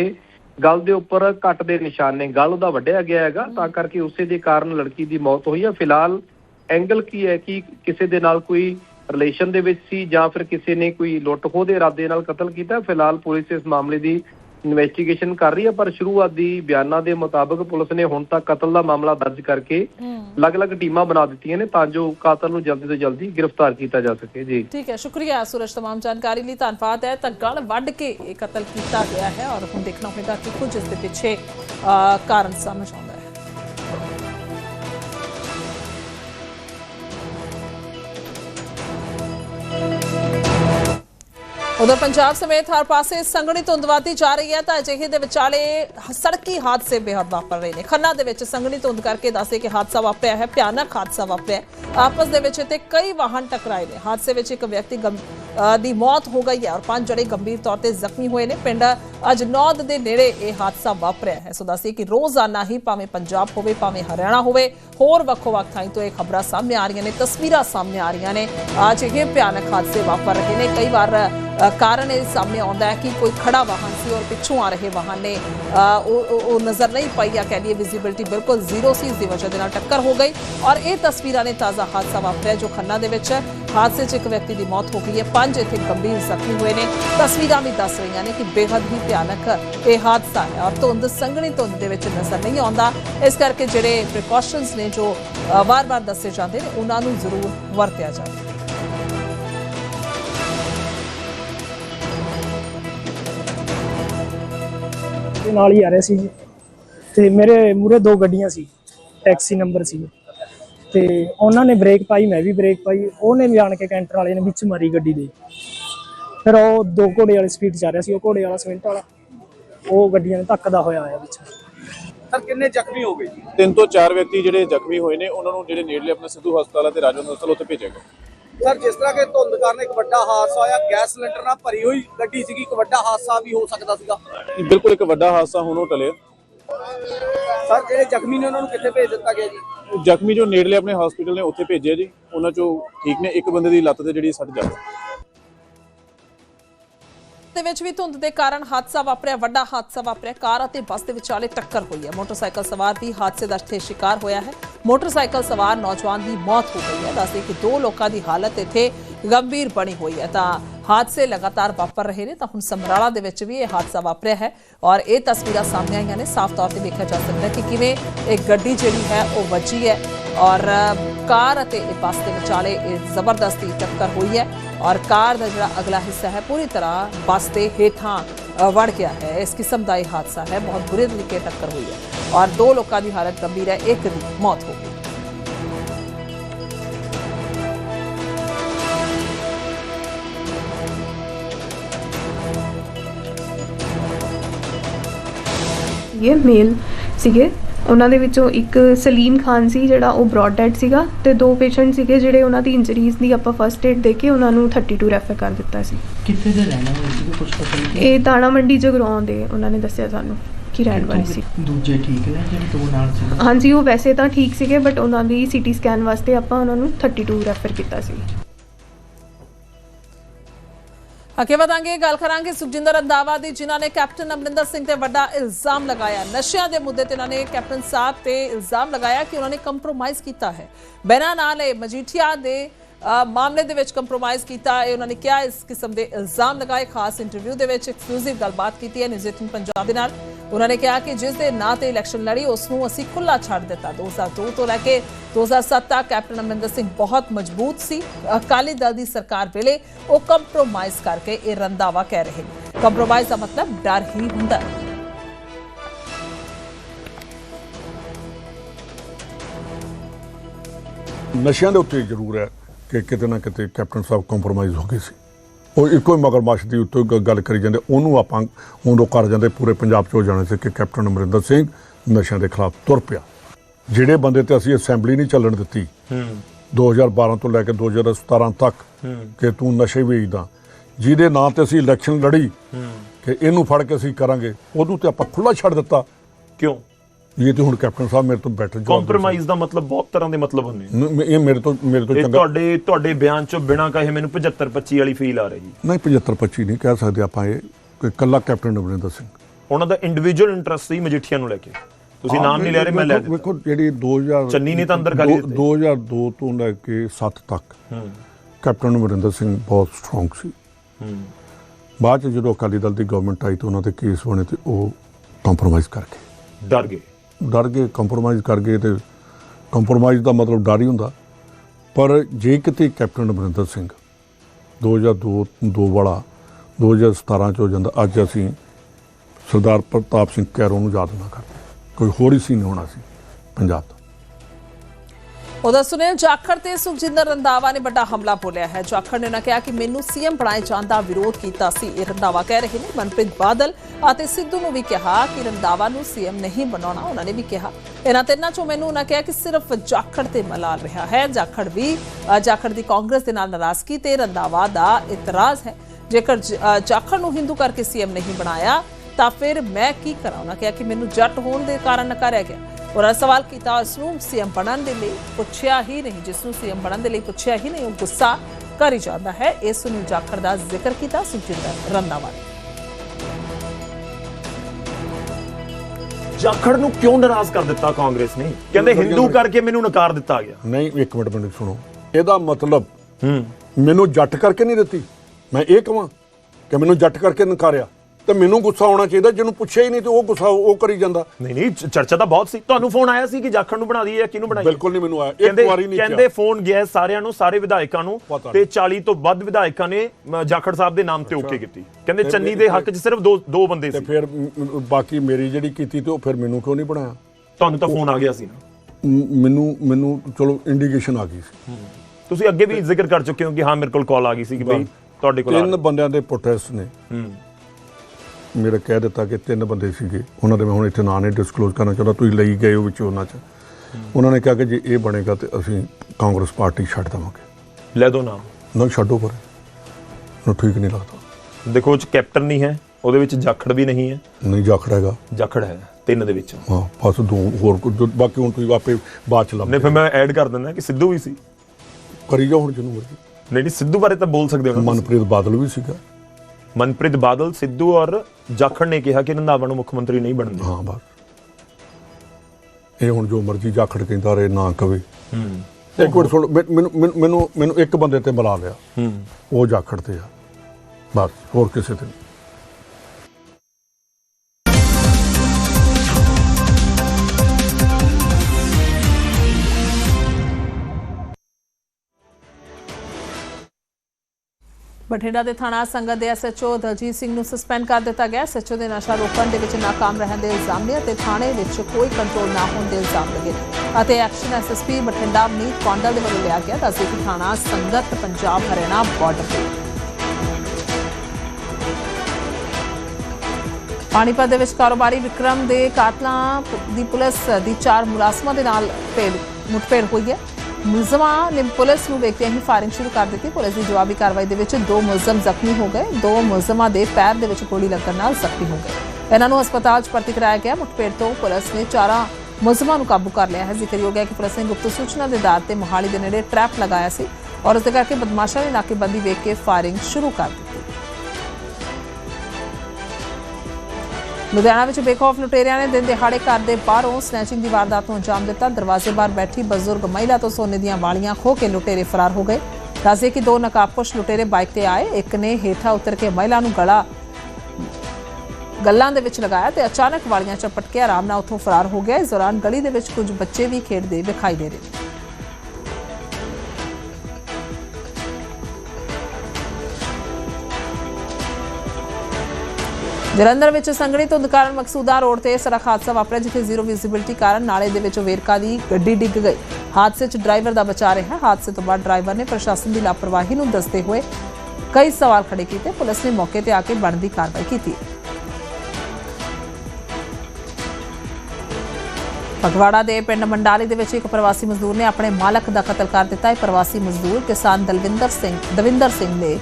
Speaker 7: ਗਲ ਦੇ ਉੱਪਰ ਕੱਟ ਦੇ ਨਿਸ਼ਾਨ ਨੇ। ਗਲ ਉਹਦਾ ਵੱਢਿਆ ਗਿਆ ਹੈਗਾ ਤਾਂ ਕਰਕੇ ਉਸੇ ਦੇ ਕਾਰਨ ਲੜਕੀ ਦੀ ਮੌਤ ਹੋਈ ਹੈ ਫਿਲਹਾਲ ਐਂਗਲ ਕੀ ਹੈ ਕਿ ਕਿਸੇ ਦੇ ਨਾਲ ਕੋਈ ਰਿਲੇਸ਼ਨ ਦੇ ਵਿੱਚ ਸੀ ਜਾਂ ਫਿਰ ਕਿਸੇ ਨੇ ਕੋਈ ਲੁੱਟ ਖੋਹ ਦੇ ਇਰਾਦੇ ਨਾਲ ਕਤਲ ਕੀਤਾ। ਫਿਲਹਾਲ ਪੁਲਿਸ ਇਸ ਮਾਮਲੇ ਦੀ ਇਨਵੈਸਟੀਗੇਸ਼ਨ ਕਰ ਰਹੀ ਹੈ ਪਰ ਸ਼ੁਰੂਆਤੀ ਬਿਆਨਾਂ ਦੇ ਮੁਤਾਬਕ ਪੁਲਿਸ ਨੇ ਹੁਣ ਤੱਕ ਕਤਲ ਦਾ ਮਾਮਲਾ ਦਰਜ ਕਰਕੇ ਅਲੱਗ-ਅਲੱਗ ਟੀਮਾਂ ਬਣਾ ਦਿੱਤੀਆਂ ਨੇ ਤਾਂ ਜੋ ਕਾਤਲ ਨੂੰ ਜਲਦੀ ਤੋਂ ਜਲਦੀ ਗ੍ਰਿਫਤਾਰ ਕੀਤਾ ਜਾ ਸਕੇ ਜੀ।
Speaker 3: ਠੀਕ ਹੈ ਸ਼ੁਕਰੀਆ ਸੂਰਜ ਤਮਾਮ ਜਾਣਕਾਰੀ ਲਈ ਧੰਨਵਾਦ ਹੈ। ਤਾਂ ਗਲ ਵੱਢ ਕੇ ਇਹ ਕਤਲ ਕੀਤਾ ਗਿਆ ਹੈ ਔਰ ਹੁਣ ਦੇਖਣਾ ਹੋਵੇਗਾ ਕਿ ਕੁਝ ਇਸ ਦੇ ਪਿੱਛੇ ਕਾਰਨ ਸਮਝ ਆਉਂਦਾ ਉਧਰ ਪੰਜਾਬ ਸਮੇਤ ਹਰ ਪਾਸੇ ਸੰਘਣੀ ਧੁੰਦ ਵਧਦੀ ਜਾ ਰਹੀ ਹੈ ਤਾਂ ਅਜਿਹੇ ਦੇ ਵਿਚਾਲੇ ਸੜਕੀ ਹਾਦਸੇ ਬੇਹੱਦ ਵਾਪਰ ਰਹੇ ਨੇ। ਖੰਨਾ ਦੇ ਵਿੱਚ ਸੰਘਣੀ ਧੁੰਦ ਕਰਕੇ ਦੱਸੇ ਕਿ ਹਾਦਸਾ ਵਾਪਰਿਆ ਹੈ, ਭਿਆਨਕ ਹਾਦਸਾ ਵਾਪਰਿਆ ਆਪਸ ਦੇ ਵਿੱਚ ਤੇ ਕਈ ਵਾਹਨ ਟਕਰਾਏ ਨੇ। ਹਾਦਸੇ ਵਿੱਚ ਇੱਕ ਵਿਅਕਤੀ ਗੰ- ਦੀ ਮੌਤ ਹੋ ਗਈ ਹੈ ਔਰ ਪੰਜ ਜਣੇ ਗੰਭੀਰ ਤੌਰ ਤੇ ਜ਼ਖਮੀ ਹੋਏ ਨੇ। ਪਿੰਡ ਅਜਨੌਦ ਦੇ ਨੇੜੇ ਇਹ ਹਾਦਸਾ ਵਾਪਰਿਆ ਹੈ। ਸੋ ਦੱਸੀਏ ਕਿ ਰੋਜ਼ਾਨਾ ਹੀ ਭਾਵੇਂ ਪੰਜਾਬ ਹੋਵੇ ਭਾਵੇਂ ਹਰਿਆਣਾ ਹੋਵੇ ਹੋਰ ਵੱਖੋ-ਵੱਖ ਥਾਈਂ ਤੋਂ ਇਹ ਖਬਰਾਂ ਸਾਹਮਣੇ ਆ ਰਹੀਆਂ ਨੇ ਤਸਵੀਰਾਂ ਸਾਹਮਣੇ ਆ ਰਹੀਆਂ ਨੇ। ਅੱਜ ਇਹ ਭਿਆਨਕ ਹਾਦਸੇ ਵਾਪਰ ਰਹੇ ਨੇ। ਕਈ ਵਾਰ ਕਾਰਨ ਇਹ ਸਾਹਮਣੇ ਆਉਂਦਾ ਹੈ ਕਿ ਕੋਈ ਖੜਾ ਵਾਹਨ ਸੀ ਔਰ ਪਿੱਛੋਂ ਆ ਰਹੇ ਵਾਹਨ ਨੇ ਅ, ਉਹ ਨਜ਼ਰ ਨਹੀਂ ਪਾਈ ਜਾਂ ਕਹਿ ਲਈਏ ਵਿਜ਼ਿਬਿਲਟੀ ਬਿਲਕੁਲ ਜ਼ੀਰੋ ਸੀ। ਇਸ ਦੀ ਵਜ੍ਹਾ ਦੇ ਨਾਲ ਟੱਕਰ ਹੋ ਗਈ ਔਰ ਇਹ ਤਸਵੀਰਾਂ ਨੇ ਤਾਜ਼ਾ ਹਾਦਸਾ ਵਾਪਰਿਆ ਜੋ ਖੰਨਾ ਦੇ ਵਿੱਚ ਹਾਦਸੇ 'ਚ ਇੱਕ ਵਿਅਕਤੀ ਦੀ ਮੌਤ ਹੋ ਗਈ ਹੈ। ਪੰਜ ਇੱਥੇ ਗੰਭੀਰ ਜ਼ਖਮੀ ਹੋਏ ਨੇ। ਤਸਵੀਰਾਂ ਵੀ ਦੱਸ ਰਹੀਆਂ ਨੇ ਕਿ ਬੇਹੱਦ ਹੀ ਭਿਆਨਕ ਇਹ ਹਾਦਸਾ ਹੈ ਔਰ ਧੁੰਦ, ਸੰਘਣੀ ਧੁੰਦ ਦੇ ਵਿੱਚ ਨਜ਼ਰ ਨਹੀਂ ਆਉਂਦਾ। ਇਸ ਕਰਕੇ ਜਿਹੜੇ ਪ੍ਰੀਕਾਸ਼ਨਸ ਨੇ ਜੋ ਵਾਰ-ਵਾਰ ਦੱਸੇ ਜਾਂਦੇ ਨੇ, ਉਹਨਾਂ ਨੂੰ ਜ਼ਰੂਰ ਵਰਤਿਆ ਜਾਵੇ।
Speaker 8: ਦੇ ਨਾਲ ਹੀ ਆ ਰਹੇ ਸੀ ਤੇ ਮੇਰੇ ਮੂਰੇ ਦੋ ਗੱਡੀਆਂ ਸੀ, ਟੈਕਸੀ ਨੰਬਰ ਸੀ ਤੇ ਉਹਨਾਂ ਨੇ ਬ੍ਰੇਕ ਪਾਈ ਮੈਂ ਵੀ ਬ੍ਰੇਕ ਪਾਈ। ਉਹਨੇ ਵੀ ਆਣ ਕੇ ਕੈਂਟਰ ਵਾਲੇ ਨੇ ਵਿੱਚ ਮਾਰੀ ਗੱਡੀ ਦੇ। ਫਿਰ ਉਹ ਦੋ ਘੋੜੇ ਵਾਲੀ ਸਪੀਡ 'ਚ ਆ ਰਿਹਾ ਸੀ ਉਹ ਘੋੜੇ ਵਾਲਾ ਸਿਮੈਂਟ ਵਾਲਾ। ਉਹ ਗੱਡੀਆਂ ਨੇ ਧੱਕਦਾ ਹੋਇਆ ਆਇਆ ਵਿੱਚ।
Speaker 9: ਸਰ ਕਿੰਨੇ ਜ਼ਖਮੀ ਹੋ ਗਏ ਜੀ?
Speaker 6: ਤਿੰਨ ਤੋਂ ਚਾਰ ਵਿਅਕਤੀ ਜਿਹੜੇ ਜ਼ਖਮੀ ਹੋਏ ਨੇ ਉਹਨਾਂ ਨੂੰ ਜਿਹੜੇ ਨੇੜਲੇ ਆਪਣੇ ਸਿੱਧੂ ਹਸਪਤਾਲ ਅਤੇ ਰਾਜਵੰਦ ਹਸਪਤਾਲ ਉੱਥੇ ਭੇਜਿਆ ਗਿਆ।
Speaker 9: ਸਰ ਜਿਸ ਤਰ੍ਹਾਂ ਕਿ ਧੁੰਦ ਕਾਰਨ ਇੱਕ ਵੱਡਾ ਹਾਦਸਾ ਹੋਇਆ ਗੈਸ ਸਿਲੰਡਰ ਨਾਲ ਭਰੀ ਹੋਈ ਗੱਡੀ ਸੀਗੀ ਇੱਕ ਵੱਡਾ ਹਾਦਸਾ ਵੀ ਹੋ ਸਕਦਾ ਸੀਗਾ।
Speaker 6: ਬਿਲਕੁਲ ਇੱਕ ਵੱਡਾ ਹਾਦਸਾ ਹੁਣ ਉਹ ਟਲਿਆ।
Speaker 9: ਸਰ ਜਿਹੜੇ ਜ਼ਖਮੀ ਨੇ ਉਹਨਾਂ ਨੂੰ ਕਿੱਥੇ ਭੇਜ ਦਿੱਤਾ ਗਿਆ ਜੀ?
Speaker 6: ਜ਼ਖਮੀ ਜੋ ਨੇੜਲੇ ਆਪਣੇ ਹਸਪੀਟਲ ਨੇ ਉੱਥੇ ਭੇਜਿਆ ਜੀ। ਉਹਨਾਂ ਚੋਂ ਠੀਕ ਨੇ ਇੱਕ ਬੰਦੇ ਦੀ ਲੱਤ ਤੇ ਜਿਹੜੀ ਸੱਟ ਜਾ
Speaker 3: ਦੇ ਵਿੱਚ ਵੀ ਧੁੰਦ ਦੇ ਕਾਰਨ ਹਾਦਸਾ ਵਾਪਰਿਆ ਵੱਡਾ ਹਾਦਸਾ ਵਾਪਰਿਆ। ਕਾਰ ਅਤੇ ਬੱਸ ਦੇ ਵਿਚਾਲੇ ਟੱਕਰ ਹੋਈ ਹੈ। ਮੋਟਰਸਾਈਕਲ ਸਵਾਰ ਵੀ ਹਾਦਸੇ ਦਾ ਇੱਥੇ ਸ਼ਿਕਾਰ ਹੋਇਆ ਹੈ। ਮੋਟਰਸਾਈਕਲ ਸਵਾਰ ਨੌਜਵਾਨ ਦੀ ਮੌਤ ਹੋ ਗਈ ਹੈ। ਦੱਸਦੇ ਕਿ ਦੋ ਲੋਕਾਂ ਦੀ ਹਾਲਤ ਇੱਥੇ ਗੰਭੀਰ ਬਣੀ ਹੋਈ ਹੈ। ਤਾਂ ਹਾਦਸੇ ਲਗਾਤਾਰ ਵਾਪਰ ਰਹੇ ਨੇ, ਤਾਂ ਹੁਣ ਸਮਰਾਲਾ ਦੇ ਵਿੱਚ ਵੀ ਇਹ ਹਾਦਸਾ ਵਾਪਰਿਆ ਹੈ ਔਰ ਇਹ ਤਸਵੀਰਾਂ ਸਾਹਮਣੇ ਆਈਆਂ ਨੇ। ਸਾਫ਼ ਤੌਰ ਤੇ ਦੇਖਿਆ ਜਾ ਸਕਦਾ ਹੈ ਕਿ ਕਿਵੇਂ ਇਹ ਗੱਡੀ ਜਿਹੜੀ ਹੈ, ਉਹ ਵੱਜੀ ਹੈ ਔਰ ਕਾਰ ਅਤੇ ਇਹ ਬੱਸ ਦੇ ਵਿਚਾਲੇ ਇਹ ਜ਼ਬਰਦਸਤੀ ਟੱਕਰ ਹੋਈ ਹੈ ਔਰ ਕਾਰ ਦਾ ਜਿਹੜਾ ਅਗਲਾ ਹਿੱਸਾ ਹੈ, ਪੂਰੀ ਤਰ੍ਹਾਂ ਬੱਸ ਦੇ ਹੇਠਾਂ ਵੜ ਗਿਆ ਹੈ। ਇਸ ਕਿਸਮ ਦਾ ਇਹ ਹਾਦਸਾ ਹੈ, ਬਹੁਤ ਬੁਰੇ ਤਰੀਕੇ ਟੱਕਰ ਹੋਈ ਹੈ ਔਰ ਦੋ ਲੋਕਾਂ ਦੀ ਹਾਲਤ ਗੰਭੀਰ ਹੈ, ਇੱਕ ਦੀ ਮੌਤ ਹੋ ਗਈ।
Speaker 10: ਸੀਗੇ ਮੇਲ ਸੀਗੇ। ਉਹਨਾਂ ਦੇ ਵਿੱਚੋਂ ਇੱਕ ਸਲੀਮ ਖਾਨ ਸੀ ਜਿਹੜਾ ਉਹ ਬ੍ਰੌਡ ਡੈਡ ਸੀਗਾ ਤੇ ਦੋ ਪੇਸ਼ੈਂਟ ਸੀਗੇ ਜਿਹੜੇ ਉਹਨਾਂ ਦੀ ਇੰਜਰੀਜ਼ ਦੀ ਆਪਾਂ ਫਰਸਟ ਏਡ ਦੇ ਕੇ ਉਹਨਾਂ ਨੂੰ 32 ਰੈਫਰ ਕਰ ਦਿੱਤਾ ਸੀ।
Speaker 11: ਕਿੱਥੇ ਦੇ ਰਹਿਣਾ ਸੀ? ਕੁਝ ਪਤਾ ਨਹੀਂ
Speaker 10: ਇਹ ਦਾਣਾ ਮੰਡੀ ਜਗਰਾਉਂ ਦੇ ਉਹਨਾਂ ਨੇ ਦੱਸਿਆ ਸਾਨੂੰ ਕਿ ਰਹਿਣ ਵਾਲੇ ਸੀ।
Speaker 11: ਦੂਜੇ ਠੀਕ ਨੇ ਜਿਹੜੇ ਦੋ ਨਾਲ ਸੀ?
Speaker 10: ਹਾਂਜੀ ਉਹ ਵੈਸੇ ਤਾਂ ਠੀਕ ਸੀਗੇ ਬਟ ਉਹਨਾਂ ਦੀ ਸੀਟੀ ਸਕੈਨ ਵਾਸਤੇ ਆਪਾਂ ਉਹਨਾਂ ਨੂੰ 32 ਰੈਫਰ ਕੀਤਾ ਸੀ।
Speaker 3: ਅੱਗੇ ਵਧਾਂਗੇ, ਗੱਲ ਕਰਾਂਗੇ ਸੁਖਜਿੰਦਰ ਰੰਧਾਵਾ ਦੀ, ਜਿਨ੍ਹਾਂ ਨੇ ਕੈਪਟਨ ਅਮਰਿੰਦਰ ਸਿੰਘ ਤੇ ਵੱਡਾ ਇਲਜ਼ਾਮ ਲਗਾਇਆ। ਨਸ਼ਿਆਂ ਦੇ ਮੁੱਦੇ ਤੇ ਇਹਨਾਂ ਨੇ ਕੈਪਟਨ ਸਾਹਿਬ ਤੇ ਇਲਜ਼ਾਮ ਲਗਾਇਆ ਕਿ ਉਹਨਾਂ ਨੇ ਕੰਪਰੋਮਾਈਜ਼ ਕੀਤਾ ਹੈ। ਬੈਨਾ ਨਾਲ ਇਹ ਮਜੀਠੀਆ ਦੇ ਮਾਮਲੇ ਦੇ ਵਿੱਚ ਕੰਪਰੋਮਾਈਜ਼ ਕੀਤਾ ਇਹ ਉਹਨਾਂ ਨੇ ਕਿਹਾ ਇਸ ਕਿਸਮ ਦੇ ਇਲਜ਼ਾਮ ਲਗਾਏ। ਖਾਸ ਇੰਟਰਵਿਊ ਦੇ ਵਿੱਚ ਐਕਸਕਲੂਸਿਵ ਗੱਲਬਾਤ ਕੀਤੀ ਹੈ। ਨਿਊਜ਼ 18 ਪੰਜਾਬ ਦੇ ਨਾਲ। ਉਹਨਾਂ ਨੇ ਕਿਹਾ ਕਿ ਜਿਸ ਦੇ ਨਾਂ ਤੇ ਇਲੈਕਸ਼ਨ ਲੜੀ, ਉਸ ਨੂੰ ਅਸੀਂ ਖੁੱਲਾ ਛੱਡ ਦਿੱਤਾ। 2002 ਤੋਂ ਲੈ ਕੇ 2007 ਤੱਕ ਕੈਪਟਨ ਅਮਰਿੰਦਰ ਸਿੰਘ ਬਹੁਤ ਮਜ਼ਬੂਤ ਸੀ। ਅਕਾਲੀ ਦਲ ਦੀ ਸਰਕਾਰ ਵੇਲੇ ਉਹ ਕੰਪਰੋਮਾਈਜ਼ ਕਰਕੇ ਇਹ ਰੰਦਾਵਾ ਕਹਿ ਰਹੇ ਨੇ। ਕੰਪਰੋਮਾਈਜ਼ ਦਾ ਮਤਲਬ ਡਰ ਹੀ ਹੁੰਦਾ ਹੈ।
Speaker 2: ਨਸ਼ਿਆਂ ਦੇ ਉੱਤੇ ਜ਼ਰੂਰ ਹੈ। ਕਿ ਕਿਤੇ ਨਾ ਕਿਤੇ ਕੈਪਟਨ ਸਾਹਿਬ ਕੰਪਰੋਮਾਈਜ਼ ਹੋ ਗਏ ਸੀ। ਉਹ ਇੱਕੋ ਹੀ ਮਗਰਮੱਛ ਦੀ ਉੱਤੇ ਗੱਲ ਕਰੀ ਜਾਂਦੇ। ਉਹਨੂੰ ਆਪਾਂ ਹੁਣ ਉਹ ਕਰ ਜਾਂਦੇ ਪੂਰੇ ਪੰਜਾਬ 'ਚ ਹੋ ਜਾਣਾ ਸੀ ਕਿ ਕੈਪਟਨ ਅਮਰਿੰਦਰ ਸਿੰਘ ਨਸ਼ਿਆਂ ਦੇ ਖਿਲਾਫ ਤੁਰ ਪਿਆ। ਜਿਹੜੇ ਬੰਦੇ ਤੇ ਅਸੀਂ ਅਸੈਂਬਲੀ ਨਹੀਂ ਚੱਲਣ ਦਿੱਤੀ 2012 ਤੋਂ ਲੈ ਕੇ 2017 ਤੱਕ ਕਿ ਤੂੰ ਨਸ਼ੇ ਵੇਚਦਾ। ਜਿਹਦੇ ਨਾਂ ਤੇ ਅਸੀਂ ਇਲੈਕਸ਼ਨ ਲੜੀ ਕਿ ਇਹਨੂੰ ਫੜ ਕੇ ਅਸੀਂ ਕਰਾਂਗੇ ਉਹਨੂੰ ਤੇ ਆਪਾਂ ਖੁੱਲਾ ਛੱਡ ਦਿੱਤਾ।
Speaker 1: ਕਿਉਂ?
Speaker 2: ਇਹ ਤੇ ਹੁਣ ਕੈਪਟਨ ਸਾਹਿਬ ਮੇਰੇ ਤੋਂ ਬੈਟਰ ਜਵਾਬ ਦੇ
Speaker 1: ਕੰਪਰੋਮਾਈਜ਼ ਦਾ ਮਤਲਬ ਬਹੁਤ ਤਰ੍ਹਾਂ ਦੇ ਮਤਲਬ ਹੁੰਦੇ ਨੇ।
Speaker 2: ਇਹ ਮੇਰੇ ਤੋਂ ਮੇਰੇ ਤੋਂ ਚੰਗਾ
Speaker 1: ਤੁਹਾਡੇ ਤੁਹਾਡੇ ਬਿਆਨ ਚੋਂ ਬਿਨਾਂ ਕਹੇ ਮੈਨੂੰ 75 25 ਵਾਲੀ ਫੀਲ ਆ ਰਹੀ।
Speaker 2: ਨਹੀਂ 75 25 ਨਹੀਂ ਕਹਿ ਸਕਦੇ ਆਪਾਂ ਇਹ। ਕੱਲਾ ਕੈਪਟਨ ਅਮਰਿੰਦਰ ਸਿੰਘ।
Speaker 1: ਉਹਨਾਂ ਦਾ ਇੰਡੀਵਿਜੂਅਲ ਇੰਟਰਸਟ ਸੀ ਮਜੀਠੀਆਂ ਨੂੰ ਲੈ ਕੇ। ਤੁਸੀਂ ਨਾਮ ਨਹੀਂ ਲੈ ਰਹੇ ਮੈਂ ਲੈ ਦਿੱਤਾ
Speaker 2: ਵੇਖੋ ਜਿਹੜੀ 2000
Speaker 1: ਚੰਨੀ ਨੇ ਤਾਂ ਅੰਦਰ ਕਰ ਹੀ
Speaker 2: ਦੋ-
Speaker 1: ਦਿੱਤੇ।
Speaker 2: 2002 ਤੋਂ ਲੈ ਕੇ 7 ਤੱਕ ਕੈਪਟਨ ਅਮਰਿੰਦਰ ਸਿੰਘ ਬਹੁਤ ਸਟਰੋਂਗ ਸੀ। ਬਾਅਦ ਚ ਜਦੋਂ ਅਕਾਲੀ ਦਲ ਦੀ ਗਵਰਨਮੈਂਟ ਆਈ ਤਾਂ ਉਹਨਾਂ ਤੇ ਕੇਸ ਬਣੇ ਤੇ ਉਹ ਕੰਪਰੋਮਾਈਜ਼ ਕਰ ਗਏ
Speaker 1: ਡਰ ਗਏ।
Speaker 2: ਡਰ ਗਏ ਕੰਪਰੋਮਾਈਜ਼ ਕਰ ਗਏ ਤੇ ਕੰਪਰੋਮਾਈਜ਼ ਦਾ ਮਤਲਬ ਡਰ ਹੀ ਹੁੰਦਾ। ਪਰ ਜੇ ਕਿਤੇ ਕੈਪਟਨ ਅਮਰਿੰਦਰ ਸਿੰਘ 2002 ਦੋ ਵਾਲਾ 2017 ਚ ਹੋ ਜਾਂਦਾ, ਅੱਜ ਅਸੀਂ ਸਰਦਾਰ ਪ੍ਰਤਾਪ ਸਿੰਘ ਕੈਰੋਂ ਨੂੰ ਯਾਦ ਨਾ ਕਰਦੇ। ਕੋਈ ਹੋਰ ਹੀ ਸੀ ਨਹੀਂ ਹੋਣਾ ਸੀ ਪੰਜਾਬ ਦਾ
Speaker 3: ਉਹਦਾ ਸੁਨੀਲ ਜਾਖੜ ਤੇ ਸੁਖਜਿੰਦਰ ਰੰਦਾਵਾ ਨੇ ਵੱਡਾ ਹਮਲਾ ਬੋਲਿਆ ਹੈ। ਜਾਖੜ ਨੇ ਉਹਨਾਂ ਕਿਹਾ ਕਿ ਮੈਨੂੰ ਸੀਐਮ ਬਣਾਏ ਜਾਣ ਦਾ ਵਿਰੋਧ ਕੀਤਾ ਸੀ। ਇਹ ਰੰਦਾਵਾ ਕਹਿ ਰਹੇ ਨੇ, ਮਨਪ੍ਰੀਤ ਬਾਦਲ ਅਤੇ ਸਿੱਧੂ ਨੂੰ ਵੀ ਕਿਹਾ ਕਿ ਰੰਦਾਵਾ ਨੂੰ ਸੀਐਮ ਨਹੀਂ ਬਣਾਉਣਾ, ਉਹਨਾਂ ਨੇ ਵੀ ਕਿਹਾ। ਇਹਨਾਂ ਤਿੰਨਾਂ ਚੋਂ ਮੈਨੂੰ ਉਹਨਾਂ ਕਿਹਾ ਕਿ ਸਿਰਫ ਜਾਖੜ ਤੇ ਮਲਾਲ ਰਿਹਾ ਹੈ। ਜਾਖੜ ਵੀ ਜਾਖੜ ਦੀ ਕਾਂਗਰਸ ਦੇ ਨਾਲ ਨਾਰਾਜ਼ਗੀ ਤੇ ਰੰਦਾਵਾ ਦਾ ਇਤਰਾਜ਼ ਹੈ। ਜੇਕਰ ਜਾਖੜ ਨੂੰ ਹਿੰਦੂ ਕਰਕੇ ਸੀਐਮ ਨਹੀਂ ਬਣਾਇਆ, ਤਾਂ ਫਿਰ ਮੈਂ ਕੀ ਕਰਾਂ? ਉਹਨਾਂ ਕਿਹਾ ਕਿ ਮੈਨੂੰ ਜੱਟ ਹੋਣ ਦੇ ਕਾਰਨ ਨਕਾਰਿਆ ਗਿਆ। ਉਹਨਾਂ ਸਵਾਲ ਕੀਤਾ ਉਸ ਨੂੰ ਸੀਐਮ ਬਣਨ ਦੇ ਲਈ ਪੁੱਛਿਆ ਹੀ ਨਹੀਂ ਜਿਸ ਨੂੰ ਸੀਐਮ ਬਣਨ ਦੇ ਲਈ ਪੁੱਛਿਆ ਹੀ ਨਹੀਂ ਉਹ ਗੁੱਸਾ ਕਰੀ ਜਾਂਦਾ ਹੈ। ਇਸ ਨੂੰ ਜਾਖੜ ਦਾ ਜ਼ਿਕਰ ਕੀਤਾ ਸੁਖਜਿੰਦਰ ਰੰਦਾਵਾ
Speaker 1: ਜਾਖੜ ਨੂੰ ਕਿਉਂ ਨਾਰਾਜ਼ ਕਰ ਦਿੱਤਾ ਕਾਂਗਰਸ ਨੇ? ਕਹਿੰਦੇ ਹਿੰਦੂ ਕਰਕੇ ਮੈਨੂੰ ਨਕਾਰ ਦਿੱਤਾ ਗਿਆ।
Speaker 2: ਨਹੀਂ ਇੱਕ ਮਿੰਟ ਮੈਨੂੰ ਸੁਣੋ। ਇਹਦਾ ਮਤਲਬ
Speaker 1: ਹੂੰ।
Speaker 2: ਮੈਨੂੰ ਜੱਟ ਕਰਕੇ ਨਹੀਂ ਦਿੱਤੀ। ਮੈਂ ਇਹ ਕਹਾਂ ਕਿ ਮੈਨੂੰ ਜੱਟ ਕਰਕੇ ਨਕਾਰਿਆ। ਤੇ ਮੈਨੂੰ ਗੁੱਸਾ ਆਉਣਾ ਚਾਹੀਦਾ ਜਿਹਨੂੰ ਪੁੱਛਿਆ ਹੀ ਨਹੀਂ ਤੇ ਉਹ ਗੁੱਸਾ ਉਹ ਕਰੀ ਜਾਂਦਾ।
Speaker 1: ਨਹੀਂ ਨਹੀਂ ਚਰਚਾ ਤਾਂ ਬਹੁਤ ਸੀ। ਤੁਹਾਨੂੰ ਫੋਨ ਆਇਆ ਸੀ ਕਿ ਜਾਖੜ ਨੂੰ ਬਣਾ ਦਈਏ ਜਾਂ ਕਿਹਨੂੰ ਬਣਾਈਏ?
Speaker 2: ਬਿਲਕੁਲ ਨਹੀਂ ਮੈਨੂੰ ਆਇਆ। ਇੱਕ ਵਾਰੀ ਨਹੀਂ
Speaker 1: ਕਹਿੰਦੇ
Speaker 2: ਕਿਹਾ।
Speaker 1: ਫੋਨ ਗਿਆ ਸਾਰਿਆਂ ਨੂੰ ਸਾਰੇ ਵਿਧਾਇਕਾਂ ਨੂੰ ਤੇ 40 ਤੋਂ ਵੱਧ ਵਿਧਾਇਕਾਂ ਨੇ ਜਾਖੜ ਸਾਹਿਬ ਦੇ ਨਾਮ ਤੇ ਓਕੇ ਕੀਤੀ। ਕਹਿੰਦੇ
Speaker 2: ਤੇ
Speaker 1: ਚੰਨੀ
Speaker 2: ਫਿਰ-
Speaker 1: ਦੇ ਹੱਕ 'ਚ ਸਿਰਫ ਦੋ ਦੋ ਬੰਦੇ
Speaker 2: ਤੇ
Speaker 1: ਸੀ।
Speaker 2: ਫਿਰ ਮ- ਮ- ਬਾਕੀ ਮੇਰੀ ਜਿਹੜੀ ਕੀਤੀ ਤੇ ਉਹ ਫਿਰ ਮੈਨੂੰ ਕਿਉਂ ਨਹੀਂ ਬਣਾਇਆ?
Speaker 1: ਤੁਹਾਨੂੰ ਤਾਂ ਫੋਨ ਆ ਗਿਆ ਸੀ ਨਾ।
Speaker 2: ਮੈਨੂੰ ਮੈਨੂੰ ਚਲੋ ਇੰਡੀਕੇਸ਼ਨ ਆ ਗਈ ਸੀ।
Speaker 1: ਤੁਸੀਂ ਅੱਗੇ ਵੀ ਜ਼ਿਕਰ ਕਰ ਚੁੱਕੇ ਹੋ ਕਿ ਹਾਂ ਮੇਰੇ ਕੋਲ ਕਾਲ ਆ ਗਈ ਸੀ ਕਿ ਬਈ ਤੁਹਾਡੇ ਕੋਲ
Speaker 2: ਤਿੰਨ ਬੰਦਿਆਂ ਦੇ ਪ੍ਰੋਟੈਸਟ ਨੇ।
Speaker 1: ਹੂੰ।
Speaker 2: ਮੇਰਾ ਕਹਿ ਦਿੱਤਾ ਕਿ ਤਿੰਨ ਬੰਦੇ ਸੀਗੇ। ਉਹਨਾਂ ਦੇ ਮੈਂ ਹੁਣ ਇੱਥੇ ਨਾਂ ਨਹੀਂ ਡਿਸਕਲੋਜ਼ ਕਰਨਾ ਚਾਹੁੰਦਾ। ਤੁਸੀਂ ਲਈ ਗਏ ਹੋ ਵਿੱਚ ਉਹਨਾਂ 'ਚ। ਉਹਨਾਂ ਨੇ ਕਿਹਾ ਕਿ ਜੇ ਇਹ ਬਣੇਗਾ ਤੇ ਅਸੀਂ ਕਾਂਗਰਸ ਪਾਰਟੀ ਛੱਡ ਦੇਵਾਂਗੇ।
Speaker 1: ਲੈ ਦੋ ਨਾਮ।
Speaker 2: ਨਾ ਛੱਡੋ ਪਰ। ਨੂੰ ਠੀਕ ਨਹੀਂ ਲੱਗਦਾ।
Speaker 1: ਦੇਖੋ ਉਹ 'ਚ ਕੈਪਟਨ ਨਹੀਂ ਹੈ। ਉਹਦੇ ਵਿੱਚ ਜਾਖੜ ਵੀ ਨਹੀਂ ਹੈ।
Speaker 2: ਨਹੀਂ ਜਾਖੜੇਗਾ
Speaker 1: ਜਾਖੜ ਹੈ ਤਿੰਨ ਦੇ ਵਿੱਚ।
Speaker 2: ਹਾਂ ਬਸ ਦੋ ਹੋਰ ਬਾਕੀ ਹੁਣ ਤੁਸੀਂ ਆਪੇ ਬਾਅਦ ਚ
Speaker 1: ਨਹੀਂ
Speaker 2: ਲੱਭ
Speaker 1: ਫਿਰ ਮੈਂ ਐਡ ਕਰ ਦਿੰਦਾ ਕਿ ਸਿੱਧੂ ਵੀ ਸੀ।
Speaker 2: ਕਰੀ ਜਾਓ ਹੁਣ ਜਿਹਨੂੰ ਮਰਜ਼ੀ।
Speaker 1: ਨਹੀਂ ਨਹੀਂ ਸਿੱਧੂ ਬਾਰੇ ਤਾਂ ਬੋਲ ਸਕਦੇ ਹੋ।
Speaker 2: ਮਨਪ੍ਰੀਤ ਬਾਦਲ ਵੀ ਸੀਗਾ।
Speaker 1: ਮਨਪ੍ਰੀਤ ਬਾਦਲ ਸਿੱਧੂ ਔਰ ਜਾਖੜ ਨੇ ਕਿਹਾ ਕਿ ਰੰਧਾਵਾ ਨੂੰ ਮੁੱਖ ਮੰਤਰੀ ਨਹੀਂ ਬਣਨ
Speaker 2: ਹਾਂ ਬਸ। ਇਹ ਹੁਣ ਜੋ ਮਰਜ਼ੀ ਜਾਖੜ ਕਹਿੰਦਾ ਰਹੇ ਨਾ ਕਵੇ।
Speaker 1: ਹੂੰ।
Speaker 2: ਇੱਕ ਮਿੰਟ ਸੁਣ ਮੈਨੂੰ ਮੈਨੂੰ- ਮੈਨੂੰ ਮੈਨੂੰ ਇੱਕ ਬੰਦੇ ਤੇ ਮਿਲਾ ਲਿਆ।
Speaker 1: ਹੂੰ।
Speaker 2: ਉਹ ਜਾਖੜ ਤੇ ਆ। ਬਸ ਹੋਰ ਕਿਸੇ ਤੇ ਨਹੀਂ।
Speaker 3: ਬਠਿੰਡਾ ਦੇ ਥਾਣਾ ਸੰਗਤ ਦੇ ਐਸਐਚਓ ਦਲਜੀਤ ਸਿੰਘ ਨੂੰ ਸਸਪੈਂਡ ਕਰ ਦਿੱਤਾ ਗਿਆ। ਐਸਐਚਓ ਦੇ ਨਸ਼ਾ ਰੋਕਣ ਦੇ ਵਿੱਚ ਨਾਕਾਮ ਰਹਿਣ ਦੇ ਇਲਜ਼ਾਮ ਨੇ ਅਤੇ ਥਾਣੇ ਵਿੱਚ ਕੋਈ ਕੰਟਰੋਲ ਨਾ ਹੋਣ ਦੇ ਇਲਜ਼ਾਮ ਲੱਗੇ। ਅਤੇ ਐਕਸ਼ਨ ਐਸਐਸਪੀ ਬਠਿੰਡਾ ਮਨੀਤ ਕੌਂਡਲ ਦੇ ਵੱਲੋਂ ਲਿਆ ਗਿਆ। ਦੱਸਦੇ ਕਿ ਥਾਣਾ ਸੰਗਤ, ਪੰਜਾਬ, ਹਰਿਆਣਾ ਬਾਰਡਰ ਤੇ। ਪਾਣੀਪਤ ਦੇ ਵਿੱਚ ਕਾਰੋਬਾਰੀ ਵਿਕਰਮ ਦੇ ਕਾਤਲਾਂ ਦੀ ਪੁਲਿਸ ਦੀ ਚਾਰ ਮੁਲਾਜ਼ਮਾਂ ਦੇ ਨਾਲ ਭੇੜ ਮੁਠਭੇੜ ਹੋਈ ਹੈ। ਮੁਲਜ਼ਮਾਂ ਨੇ ਪੁਲਿਸ ਨੂੰ ਵੇਖਦਿਆਂ ਹੀ ਫਾਇਰਿੰਗ ਸ਼ੁਰੂ ਕਰ ਦਿੱਤੀ। ਪੁਲਿਸ ਦੀ ਜਵਾਬੀ ਕਾਰਵਾਈ ਦੇ ਵਿੱਚ ਦੋ ਮੁਲਜ਼ਮ ਜ਼ਖਮੀ ਹੋ ਗਏ। ਦੋ ਮੁਲਜ਼ਮਾਂ ਦੇ ਪੈਰ ਦੇ ਵਿੱਚ ਗੋਲੀ ਲੱਗਣ ਨਾਲ ਜ਼ਖਮੀ ਹੋ ਗਏ। ਇਹਨਾਂ ਨੂੰ ਹਸਪਤਾਲ 'ਚ ਭਰਤੀ ਕਰਾਇਆ ਗਿਆ। ਮੁਠਭੇੜ ਤੋਂ ਪੁਲਿਸ ਨੇ ਚਾਰਾਂ ਮੁਲਜ਼ਮਾਂ ਨੂੰ ਕਾਬੂ ਕਰ ਲਿਆ ਹੈ। ਜ਼ਿਕਰਯੋਗ ਹੈ ਕਿ ਪੁਲਿਸ ਨੇ ਗੁਪਤ ਸੂਚਨਾ ਦੇ ਆਧਾਰ ਤੇ ਮੋਹਾਲੀ ਦੇ ਨੇੜੇ ਟਰੈਪ ਲਗਾਇਆ ਸੀ ਔਰ ਉਸ ਦੇ ਕਰਕੇ ਬਦਮਾਸ਼ਾਂ ਨੇ ਨਾਕੇਬੰਦੀ ਵੇਖ ਕੇ ਫਾਇਰਿੰਗ ਸ਼ੁਰੂ ਕਰ ਦਿੱਤੀ। ਲੁਧਿਆਣਾ ਵਿੱਚ ਬੇਖੌਫ ਲੁਟੇਰਿਆਂ ਨੇ ਦਿਨ ਦਿਹਾੜੇ ਘਰ ਦੇ ਬਾਹਰੋਂ ਸਨੈਚਿੰਗ ਦੀ ਵਾਰਦਾਤ ਨੂੰ ਅੰਜਾਮ ਦਿੱਤਾ। ਦਰਵਾਜ਼ੇ ਬਾਹਰ ਬੈਠੀ ਬਜ਼ੁਰਗ ਮਹਿਲਾ ਤੋਂ ਸੋਨੇ ਦੀਆਂ ਵਾਲੀਆਂ ਖੋ ਕੇ ਲੁਟੇਰੇ ਫਰਾਰ ਹੋ ਗਏ। ਦੱਸਦੇ ਕਿ ਦੋ ਨਕਾਬਪੋਸ਼ ਲੁਟੇਰੇ ਬਾਈਕ ਤੇ ਆਏ। ਇੱਕ ਨੇ ਹੇਠਾਂ ਉਤਰ ਕੇ ਮਹਿਲਾ ਨੂੰ ਗਲਾ ਗੱਲਾਂ ਦੇ ਵਿੱਚ ਲਗਾਇਆ ਤੇ ਅਚਾਨਕ ਵਾਲੀਆਂ ਚਪਟ ਕੇ ਆਰਾਮ ਨਾਲ ਉੱਥੋਂ ਫਰਾਰ ਹੋ ਗਿਆ। ਇਸ ਦੌਰਾਨ ਗਲੀ ਦੇ ਵਿੱਚ ਕੁਝ ਬੱਚੇ ਵੀ ਖੇਡਦੇ ਵਿਖਾਈ ਦੇ ਰਹੇ ਜਲੰਧਰ ਵਿੱਚ ਸੰਗਣੀ ਧੁੰਦ ਕਾਰਨ ਮਕਸੂਦਾ ਰੋਡ ਤੇ ਸੜਕ ਹਾਦਸਾ ਵਾਪਰਿਆ, ਜਿੱਥੇ ਜ਼ੀਰੋ ਵਿਜ਼ਿਬਿਲਟੀ ਕਾਰਨ ਨਾਲੇ ਦੇ ਵਿੱਚੋਂ ਵੇਰਕਾ ਦੀ ਗੱਡੀ ਡਿੱਗ ਗਈ। ਹਾਦਸੇ 'ਚ ਡਰਾਈਵਰ ਦਾ ਬਚਾ ਰਿਹਾ। ਹਾਦਸੇ ਤੋਂ ਬਾਅਦ ਡਰਾਈਵਰ ਨੇ ਪ੍ਰਸ਼ਾਸਨ ਦੀ ਲਾਪਰਵਾਹੀ ਨੂੰ ਦੱਸਦੇ ਹੋਏ ਕਈ ਸਵਾਲ ਖੜੇ ਕੀਤੇ। ਪੁਲਿਸ ਨੇ ਮੌਕੇ ਤੇ ਆ ਕੇ ਬਣਦੀ ਕਾਰਵਾਈ ਕੀਤੀ। ਫਗਵਾੜਾ ਦੇ ਪਿੰਡ ਮੰਡਾਲੀ ਦੇ ਵਿੱਚ ਇੱਕ ਪ੍ਰਵਾਸੀ ਮਜ਼ਦੂਰ ਨੇ ਆਪਣੇ ਮਾਲਕ ਦਾ ਕਤਲ ਕਰ ਦਿੱਤਾ। ਹੈ ਪ੍ਰਵਾਸੀ ਮਜ਼ਦੂਰ ਕਿਸਾਨ ਦਲਵਿੰਦਰ ਸਿੰਘ ਦਵਿੰਦਰ ਸਿੰਘ ਨੇ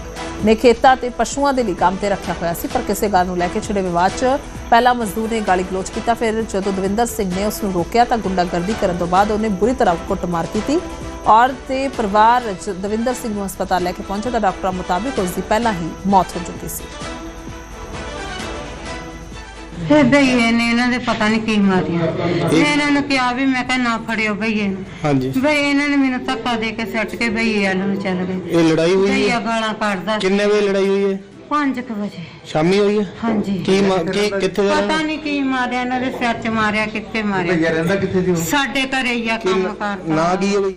Speaker 3: ਨੇ ਖੇਤਾਂ ਤੇ ਪਸ਼ੂਆਂ ਦੇ ਲਈ ਕੰਮ ਤੇ ਰੱਖਿਆ ਹੋਇਆ ਸੀ, ਪਰ ਕਿਸੇ ਗੱਲ ਨੂੰ ਲੈ ਕੇ ਛਿੜੇ ਵਿਵਾਦ 'ਚ ਪਹਿਲਾ ਮਜ਼ਦੂਰ ਨੇ ਗਾਲੀ ਗਲੋਚ ਕੀਤਾ, ਫਿਰ ਜਦੋਂ ਦਵਿੰਦਰ ਸਿੰਘ ਨੇ ਉਸ ਨੂੰ ਰੋਕਿਆ ਤਾਂ ਗੁੰਡਾਗਰਦੀ ਕਰਨ ਤੋਂ ਬਾਅਦ ਉਹਨੇ ਬੁਰੀ ਤਰ੍ਹਾਂ ਕੁੱਟਮਾਰ ਕੀਤੀ ਔਰ ਤੇ ਪਰਿਵਾਰ ਜ- ਦਵਿੰਦਰ ਸਿੰਘ ਨੂੰ ਹਸਪਤਾਲ ਲੈ ਕੇ ਪਹੁੰਚਿਆ ਤਾਂ ਡਾਕਟਰਾਂ ਮੁਤਾਬਿਕ ਉਸ ਦੀ ਪਹਿਲਾਂ ਹੀ ਮੌਤ ਹੋ ਚੁੱਕੀ ਸੀ।
Speaker 12: ਫਿਰ ਭਈਏ ਨੇ ਇਹਨਾਂ ਦੇ ਪਤਾ ਨਹੀਂ ਕੀ ਮਾਰੀਆਂ। ਇਹਨਾਂ ਨੂੰ ਕਿਹਾ ਵੀ ਮੈਂ ਕਿਹਾ ਨਾ ਫੜਿਓ ਭਈਏ ਨੂੰ
Speaker 13: ਹਾਂਜੀ।
Speaker 12: ਬਈ ਇਹਨਾਂ ਨੇ ਮੈਨੂੰ ਧੱਕਾ ਦੇ ਕੇ ਸੱਟ ਕੇ ਭਈਏ ਵੱਲ ਨੂੰ ਚੱਲ ਗਏ।
Speaker 13: ਇਹ ਲੜਾਈ ਹੋਈ
Speaker 12: ਭਈਆ
Speaker 13: ਹੈ?
Speaker 12: ਗਾਲਾਂ ਕੱਢਦਾ।
Speaker 13: ਕਿੰਨੇ ਵਜੇ ਲੜਾਈ ਹੋਈ ਹੈ?
Speaker 12: 5 ਵਜੇ।
Speaker 13: ਸ਼ਾਮੀ ਹੋਈ ਹੈ?
Speaker 12: ਹਾਂਜੀ।
Speaker 13: ਕੀ ਮ- ਕੀ ਕਿੱਥੇ ਦਾ
Speaker 12: ਪਤਾ ਨਹੀਂ ਕੀ ਮਾਰਿਆ ਇਹਨਾਂ ਦੇ ਸਿਰ 'ਚ ਮਾਰਿਆ ਕਿੱਥੇ ਮਾਰਿਆ।
Speaker 13: ਭਈਆ ਰਹਿੰਦਾ ਕਿੱਥੇ ਸੀ ਉਹ?
Speaker 12: ਸਾਡੇ ਘਰੇ ਹੀ ਆ ਕੰਮ ਕਰਦਾ।
Speaker 13: ਨਾ ਕੀ ਹੈ ਬਈ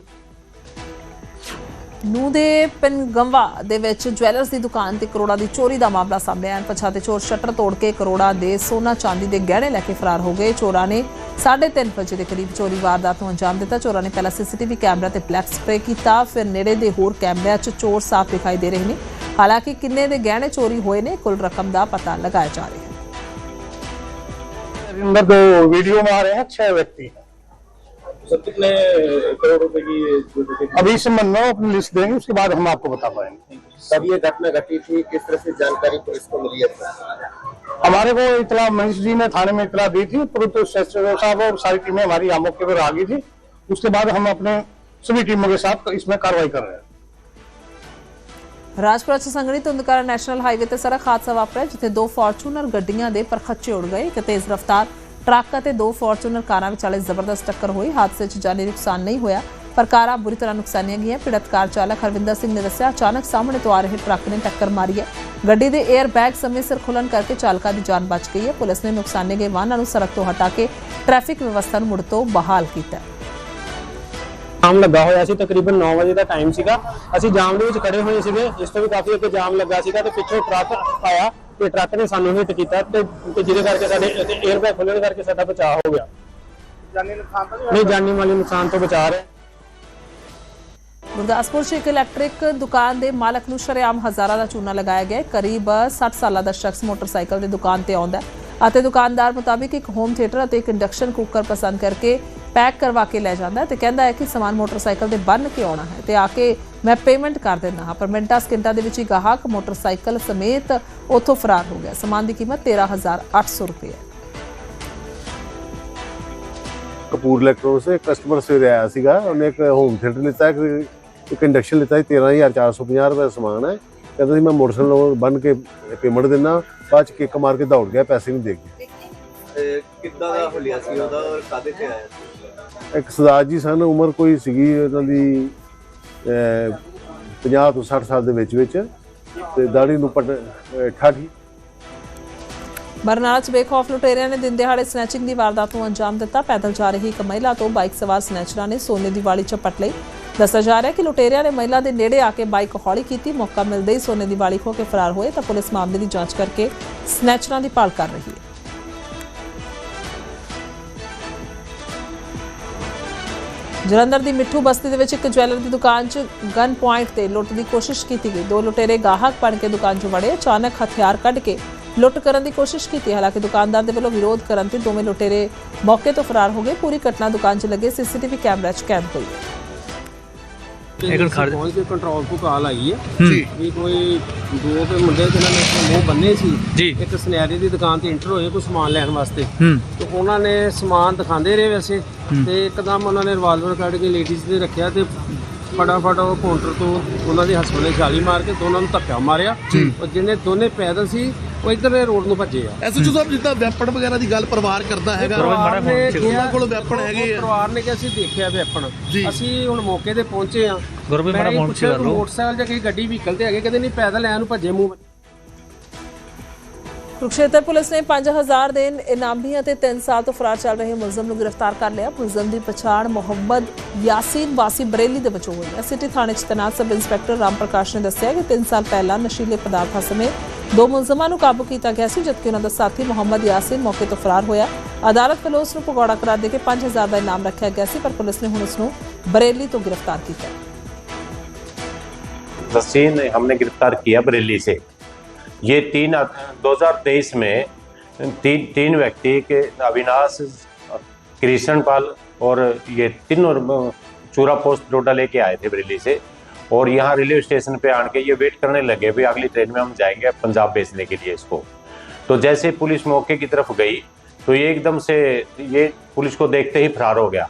Speaker 3: ਨੂੰ ਦੇ ਪਿੰਗੰਵਾ ਦੇ ਵਿੱਚ ਜਵੈਲਰਸ ਦੀ ਦੁਕਾਨ ਤੇ ਕਰੋੜਾਂ ਦੀ ਚੋਰੀ ਦਾ ਮਾਮਲਾ ਸਾਹਮਣੇ ਆਇਆ। ਪਛਾਤੇ ਚੋਰ ਸ਼ਟਰ ਤੋੜ ਕੇ ਕਰੋੜਾਂ ਦੇ ਸੋਨਾ ਚਾਂਦੀ ਦੇ ਗਹਿਣੇ ਲੈ ਕੇ ਫਰਾਰ ਹੋ ਗਏ। ਚੋਰਾਂ ਨੇ 3:30 ਵਜੇ ਦੇ ਕਰੀਬ ਚੋਰੀ ਵਾਰਦਾਤ ਨੂੰ ਅੰਜਾਮ ਦਿੱਤਾ। ਚੋਰਾਂ ਨੇ ਪਹਿਲਾਂ ਸੀਸੀਟੀਵੀ ਕੈਮਰਾ ਤੇ ਬਲੈਕ ਸਪਰੇ ਕੀਤਾ, ਫਿਰ ਨੇੜੇ ਦੇ ਹੋਰ ਕੈਮਰਿਆਂ 'ਚ ਚੋਰ ਸਾਫ਼ ਦਿਖਾਈ ਦੇ ਰਹੇ ਨੇ। ਹਾਲਾਂਕਿ ਕਿੰਨੇ ਦੇ ਗਹਿਣੇ ਚੋਰੀ ਹੋਏ ਨੇ, ਕੁੱਲ ਰਕਮ ਦਾ ਪਤਾ ਲਗਾਇਆ ਜਾ ਰਿਹਾ ਹੈ।
Speaker 13: ਅੰਦਰ ਦੋ ਵੀਡੀਓ ਮਾਰੇ ਹੈ 6 ਵਿਅਕਤੀ।
Speaker 9: सर कितने करोड़ रुपए की ये जो टिकट
Speaker 13: अभी इस संबंध में अपनी लिस्ट देंगे उसके बाद हम आपको बता पाएंगे
Speaker 9: तब ये घटना घटी थी किस तरह से जानकारी पुलिस को मिली है
Speaker 13: हमारे को इतला मनीष जी ने थाने में इतला दी थी तुरंत सेक्टर साहब और सारी टीमें हमारी यहाँ मौके पर आ गई थी उसके बाद हम अपने सभी टीमों के साथ इसमें कार्रवाई कर रहे हैं
Speaker 3: ਰਾਜਪੁਰਾ ਚ ਸੰਗਣੀ ਧੁੰਦ ਕਾਰਨ ਨੈਸ਼ਨਲ ਹਾਈਵੇ ਤੇ ਸੜਕ ਹਾਦਸਾ ਵਾਪਰਿਆ ਜਿੱਥੇ ਦੋ ਫੋਰਚੂਨਰ ਗੱਡੀਆਂ ਦੇ ਪਰਖੱਚੇ ਉੜ ਗਏ ਇੱਕ ਤੇਜ਼ ਰਫ਼ਤਾਰ ਟਰੱਕ ਅਤੇ ਦੋ ਫੋਰਚੂਨਰ ਕਾਰਾਂ ਵਿਚਾਲੇ ਜ਼ਬਰਦਸਤ ਟੱਕਰ ਹੋਈ। ਹਾਦਸੇ 'ਚ ਜਾਨੀ ਨੁਕਸਾਨ ਨਹੀਂ ਹੋਇਆ, ਪਰ ਕਾਰਾਂ ਬੁਰੀ ਤਰ੍ਹਾਂ ਨੁਕਸਾਨੀਆਂ ਗਈਆਂ। ਪੀੜਤ ਕਾਰ ਚਾਲਕ ਹਰਵਿੰਦਰ ਸਿੰਘ ਨੇ ਦੱਸਿਆ, ਅਚਾਨਕ ਸਾਹਮਣੇ ਤੋਂ ਆ ਰਹੇ ਟਰੱਕ ਨੇ ਟੱਕਰ ਮਾਰੀ ਹੈ। ਗੱਡੀ ਦੇ 에ਅਰ ਬੈਗ ਸਮੇਂ ਸਿਰ ਖੁੱਲਣ ਕਰਕੇ ਚਾਲਕਾਂ ਦੀ ਜਾਨ ਬਚ ਗਈ ਹੈ। ਪੁਲਿਸ ਨੇ ਨੁਕਸਾਨੇ ਗਏ ਵਾਹਨਾਂ ਨੂੰ ਸੜਕ ਤੋਂ ਹਟਾ ਕੇ ਟ੍ਰੈਫਿਕ ਵਿਵਸਥਾ ਨੂੰ ਮੁੜ ਤੋਂ ਬਹਾਲ ਕੀਤਾ। ਹੈ
Speaker 14: ਜਾਮ ਲੱਗਾ ਹੋਇਆ ਸੀ, ਤਕਰੀਬਨ 9 ਵਜੇ ਦਾ ਟਾਈਮ ਸੀਗਾ। ਅਸੀਂ ਜਾਮ ਦੇ ਵਿੱਚ ਖੜੇ ਹੋਏ ਸੀਗੇ। ਇਸ ਤੋਂ ਵੀ ਕਾਫੀ ਅੱਗੇ ਜਾਮ ਲੱਗਾ ਸੀਗਾ ਤੇ ਪਿੱਛੋਂ ਟਰੱਕ ਆਇਆ। ਤੇ ਟਰੱਕ ਨੇ ਸਾਨੂੰ ਹਿੱਟ ਕੀਤਾ ਤੇ ਤੇ ਜਿਹਦੇ ਕਰਕੇ ਸਾਡੇ 에ਅਰਬੈਗ ਖੁੱਲਣ ਕਰਕੇ ਸਾਡਾ ਬਚਾਅ ਹੋ ਗਿਆ।
Speaker 9: ਜਾਨੀ ਨੁਕਸਾਨ ਤਾਂ
Speaker 14: ਨਹੀਂ ਜਾਨੀ ਮਾਲੀ ਨੁਕਸਾਨ ਤੋਂ ਬਚਾ ਰਹੇ।
Speaker 3: ਗੁਰਦਾਸਪੁਰ 'ਚ ਇੱਕ ਇਲੈਕਟ੍ਰਿਕ ਦੁਕਾਨ ਦੇ ਮਾਲਕ ਨੂੰ ਸ਼ਰੇਆਮ ਹਜ਼ਾਰਾਂ ਦਾ ਚੂਨਾ ਲਗਾਇਆ ਗਿਆ ਕਰੀਬ 60 ਸਾਲਾਂ ਦਾ ਸ਼ਖਸ ਮੋਟਰਸਾਈਕਲ ਦੇ ਦੁਕਾਨ ਤੇ ਆਉਂਦਾ ਅਤੇ ਦੁਕਾਨਦਾਰ ਮੁਤਾਬਿਕ ਇੱਕ ਹੋਮ ਥੀਏਟਰ ਅਤੇ ਇੱਕ ਇੰਡਕਸ਼ਨ ਕੁੱਕਰ ਪਸੰਦ ਕਰਕੇ ਪੈਕ ਕਰਵਾ ਕੇ ਲੈ ਜਾਂਦਾ ਤੇ ਕਹਿੰਦਾ ਹੈ ਕਿ ਸਮਾਨ ਮੋਟਰਸਾਈਕਲ ਤੇ ਬੰਨ ਕੇ ਆਉਣਾ ਹੈ ਤੇ ਆ ਕੇ ਮੈਂ ਪੇਮੈਂਟ ਕਰ ਦਿੰਦਾ ਹਾਂ। ਪਰ ਮਿੰਟਾਂ ਸਕਿੰਟਾਂ ਦੇ ਵਿੱਚ ਹੀ ਗਾਹਕ ਮੋਟਰਸਾਈਕਲ ਸਮੇਤ ਉੱਥੋਂ ਫਰਾਰ ਹੋ ਗਿਆ। ਸਮਾਨ ਦੀ ਕੀਮਤ 13800 ਰੁਪਏ ਹੈ।
Speaker 15: ਕਪੂਰ ਇਲੈਕਟ੍ਰੋਨਿਕਸ ਸੇ ਕਸਟਮਰ ਸਵੇਰੇ ਆਇਆ ਸੀਗਾ। ਉਹਨੇ ਇੱਕ ਹੋਮ ਥੀਏਟਰ ਲਿੱਤਾ ਇੱਕ ਇੱਕ ਇੰਡਕਸ਼ਨ ਲਿੱਤਾ ਸੀ। 13450 ਰੁਪਏ ਦਾ ਸਮਾਨ ਹੈ। ਕਹਿੰਦਾ ਸੀ ਮੈਂ ਮੋਟਰਸਾਈਕਲ ਬੰਨ ਕੇ ਪੇਮੈਂਟ ਦਿੰਦਾ ਬਾਅਦ ਚ ਕਿੱਕ ਮਾਰ ਕੇ ਦੌੜ ਗਿਆ ਪੈਸੇ ਨਹੀਂ ਦੇ ਗਿਆ।
Speaker 9: ਕਿੱਦਾਂ ਦਾ ਹੁਲੀਆ ਸੀ ਉਹਦਾ ਔਰ ਕਾਦੇ ਤੇ ਆਇਆ ਸੀ?
Speaker 15: ਇੱਕ ਸਰਦਾਰ ਜੀ ਸਨ, ਉਮਰ ਕੋਈ ਸੀਗੀ ਉਹਨਾਂ ਦੀ 50 ਤੋਂ 60 ਸਾਲ ਦੇ ਵਿੱਚ ਵਿੱਚ ਤੇ ਦਾੜੀ ਨੂੰ ਪਟ ਠਾਠੀ।
Speaker 3: ਬਰਨਾਲਾ 'ਚ ਬੇਖੌਫ ਲੁਟੇਰਿਆਂ ਨੇ ਦਿਨ ਦਿਹਾੜੇ ਸਨੈਚਿੰਗ ਦੀ ਵਾਰਦਾਤ ਨੂੰ ਅੰਜਾਮ ਦਿੱਤਾ। ਪੈਦਲ ਜਾ ਰਹੀ ਇੱਕ ਮਹਿਲਾ ਤੋਂ ਬਾਈਕ ਸਵਾਰ ਸਨੈਚਰਾਂ ਨੇ ਸੋਨੇ ਦੀ ਵਾਲੀ ਝਪਟ ਲਈ। ਦੱਸਿਆ ਜਾ ਰਿਹਾ ਕਿ ਲੁਟੇਰਿਆਂ ਨੇ ਮਹਿਲਾ ਦੇ ਨੇੜੇ ਆ ਕੇ ਬਾਈਕ ਹੌਲੀ ਕੀਤੀ। ਮੌਕਾ ਮਿਲਦੇ ਹੀ ਸੋਨੇ ਦੀ ਵਾਲੀ ਖੋ ਕੇ ਫਰਾਰ ਹੋਏ ਤਾਂ ਪੁਲਿਸ ਮਾਮਲੇ ਦੀ ਜਾਂਚ ਕਰਕੇ ਸਨੈਚਰਾਂ ਦੀ ਭਾਲ ਕਰ ਰਹੀ ਹੈ। ਜਲੰਧਰ ਦੀ ਮਿੱਠੂ ਬਸਤੀ ਦੇ ਵਿੱਚ ਇੱਕ ਜਵੈਲਰ ਦੀ ਦੁਕਾਨ 'ਚ ਗਨ ਪੁਆਇੰਟ ਤੇ ਲੁੱਟ ਦੀ ਕੋਸ਼ਿਸ਼ ਕੀਤੀ ਗਈ। ਦੋ ਲੁਟੇਰੇ ਗਾਹਕ ਬਣ ਕੇ ਦੁਕਾਨ 'ਚ ਵੜੇ, ਅਚਾਨਕ ਹਥਿਆਰ ਕੱਢ ਕੇ ਲੁੱਟ ਕਰਨ ਦੀ ਕੋਸ਼ਿਸ਼ ਕੀਤੀ। ਹਾਲਾਂਕਿ ਦੁਕਾਨਦਾਰ ਦੇ ਵੱਲੋਂ ਵਿਰੋਧ ਕਰਨ ਤੇ ਦੋਵੇਂ ਲੁਟੇਰੇ ਮੌਕੇ ਤੋਂ ਫਰਾਰ ਹੋ ਗਏ। ਪੂਰੀ ਘਟਨਾ ਦੁਕਾਨ 'ਚ ਲੱਗੇ ਸੀਸੀਟੀਵੀ ਕੈਮਰਾ 'ਚ ਕੈਦ ਹੋਈ। ਹੈ
Speaker 14: ਇੱਕ ਖੜ ਪਹੁੰਚ ਕੇ ਕੰਟਰੋਲ ਤੋਂ ਕਾਲ ਆਈ ਹੈ। ਵੀ ਕੋਈ ਦੋ ਤੇ ਮੁੰਡੇ ਜਿਹਨਾਂ ਨੇ ਆਪਣੇ ਮੂੰਹ ਬੰਨੇ ਸੀ ਇੱਕ ਸੁਨਿਆਰੇ ਦੀ ਦੁਕਾਨ ਤੇ ਇੰਟਰ ਹੋਏ ਕੋਈ ਸਮਾਨ ਲੈਣ ਵਾਸਤੇ। ਤੇ ਉਹਨਾਂ ਨੇ ਸਮਾਨ ਦਿਖਾਉਂਦੇ ਰਹੇ ਵੈਸੇ। ਤੇ ਇੱਕਦਮ ਉਹਨਾਂ ਨੇ ਰਿਵਾਲਵਰ ਕੱਢ ਕੇ ਲੇਡੀਜ਼ ਦੇ ਰੱਖਿਆ ਤੇ ਫਟਾਫਟ ਉਹ ਕਾਊਂਟਰ ਤੋਂ ਉਹਨਾਂ ਦੇ ਨੇ ਛਾਲੀ ਮਾਰ ਕੇ ਦੋਨਾਂ ਨੂੰ ਧੱਕਾ ਮਾਰਿਆ। ਉਹ ਜਿਹਨੇ ਦੋਨੇ ਪੈਦਲ ਸੀ ਉਹ ਇੱਧਰ ਰੋਡ ਨੂੰ ਭੱਜੇ ਆ।
Speaker 13: ਐਸਐਚਓ ਸਾਹਿਬ ਜਿੱਦਾਂ ਵੈਪਨ ਵਗੈਰਾ ਦੀ ਗੱਲ ਪਰਿਵਾਰ ਕਰਦਾ ਹੈਗਾ।
Speaker 14: ਪਰਿਵਾਰ ਨੇ
Speaker 13: ਉਹਨਾਂ ਕੋਲ ਵੈਪਨ ਹੈਗੇ ਆ।
Speaker 14: ਪਰਿਵਾਰ ਨੇ ਕਿਹਾ ਅਸੀਂ ਦੇਖਿਆ ਵੈਪਨ। ਅਸੀਂ ਹੁਣ ਮੌਕੇ ਤੇ ਪਹੁੰਚੇ ਆ।
Speaker 5: ਗੁਰਬੀ ਮਾੜਾ।
Speaker 14: ਮੋਟਰਸਾਈਕਲ ਜਾਂ ਕਿਸੇ ਗੱਡੀ ਵਹੀਕਲ ਤੇ ਹੈਗੇ ਕਹਿੰਦੇ ਨਹੀਂ ਪੈਦਲ ਐ ਨੂੰ ਭੱਜੇ ਮੂੰਹ
Speaker 3: ਕੁਰਕਸ਼ੇਤਰ ਪੁਲਿਸ ਨੇ 5000 ਦੇ ਇਨਾਮੀ ਅਤੇ 3 ਸਾਲ ਤੋਂ ਫਰਾਰ ਚੱਲ ਰਹੇ ਮੁਲਜ਼ਮ ਨੂੰ ਗ੍ਰਿਫਤਾਰ ਕਰ ਲਿਆ ਮੁਲਜ਼ਮ ਦੀ ਪਛਾਣ ਮੁਹੰਮਦ ਯਾਸੀਨ ਵਾਸੀ ਬਰੇਲੀ ਦੇ ਵਜੋਂ ਹੋਈ ਹੈ ਸਿਟੀ ਥਾਣੇ 'ਚ ਤੈਨਾਤ ਸਬ ਇੰਸਪੈਕਟਰ ਰਾਮ ਪ੍ਰਕਾਸ਼ ਨੇ ਦੱਸਿਆ ਕਿ 3 ਸਾਲ ਪਹਿਲਾਂ ਨਸ਼ੀਲੇ ਪਦਾਰਥਾਂ ਸਮੇਤ ਦੋ ਮੁਲਜ਼ਮਾਂ ਨੂੰ ਕਾਬੂ ਕੀਤਾ ਗਿਆ ਸੀ ਜਦਕਿ ਉਹਨਾਂ ਦਾ ਸਾਥੀ ਮੁਹੰਮਦ ਯਾਸੀਨ ਮੌਕੇ ਤੋਂ ਫਰਾਰ ਹੋਇਆ ਅਦਾਲਤ ਵੱਲੋਂ ਉਸ ਨੂੰ ਭਗੌੜਾ ਕਰਾਰ ਦੇ ਕੇ 5000 ਦਾ ਇਨਾਮ ਰੱਖਿਆ ਗਿਆ ਸੀ ਪਰ ਪੁਲਿਸ ਨੇ ਹੁਣ ਉਸ ਨੂੰ ਬਰੇਲੀ ਤੋਂ ਗ੍ਰਿਫਤਾਰ ਕੀਤਾ ਹੈ
Speaker 16: हसीन हमने गिरफ्तार किया बरेली से ये तीन 2023 में, तीन तीन व्यक्ति के अविनाश कृष्ण पाल और ये तीनों चूरा पोस्ट डोडा लेके आए थे बरेली से। और यहाँ रेलवे स्टेशन पे आन के ये वेट करने लगे भी अगली ट्रेन में हम जाएँगे पंजाब बेचने के लिए इसको। तो जैसे पुलिस मौके की तरफ़ गई तो ये एकदम से ये पुलिस को देखते ही फरार हो गया।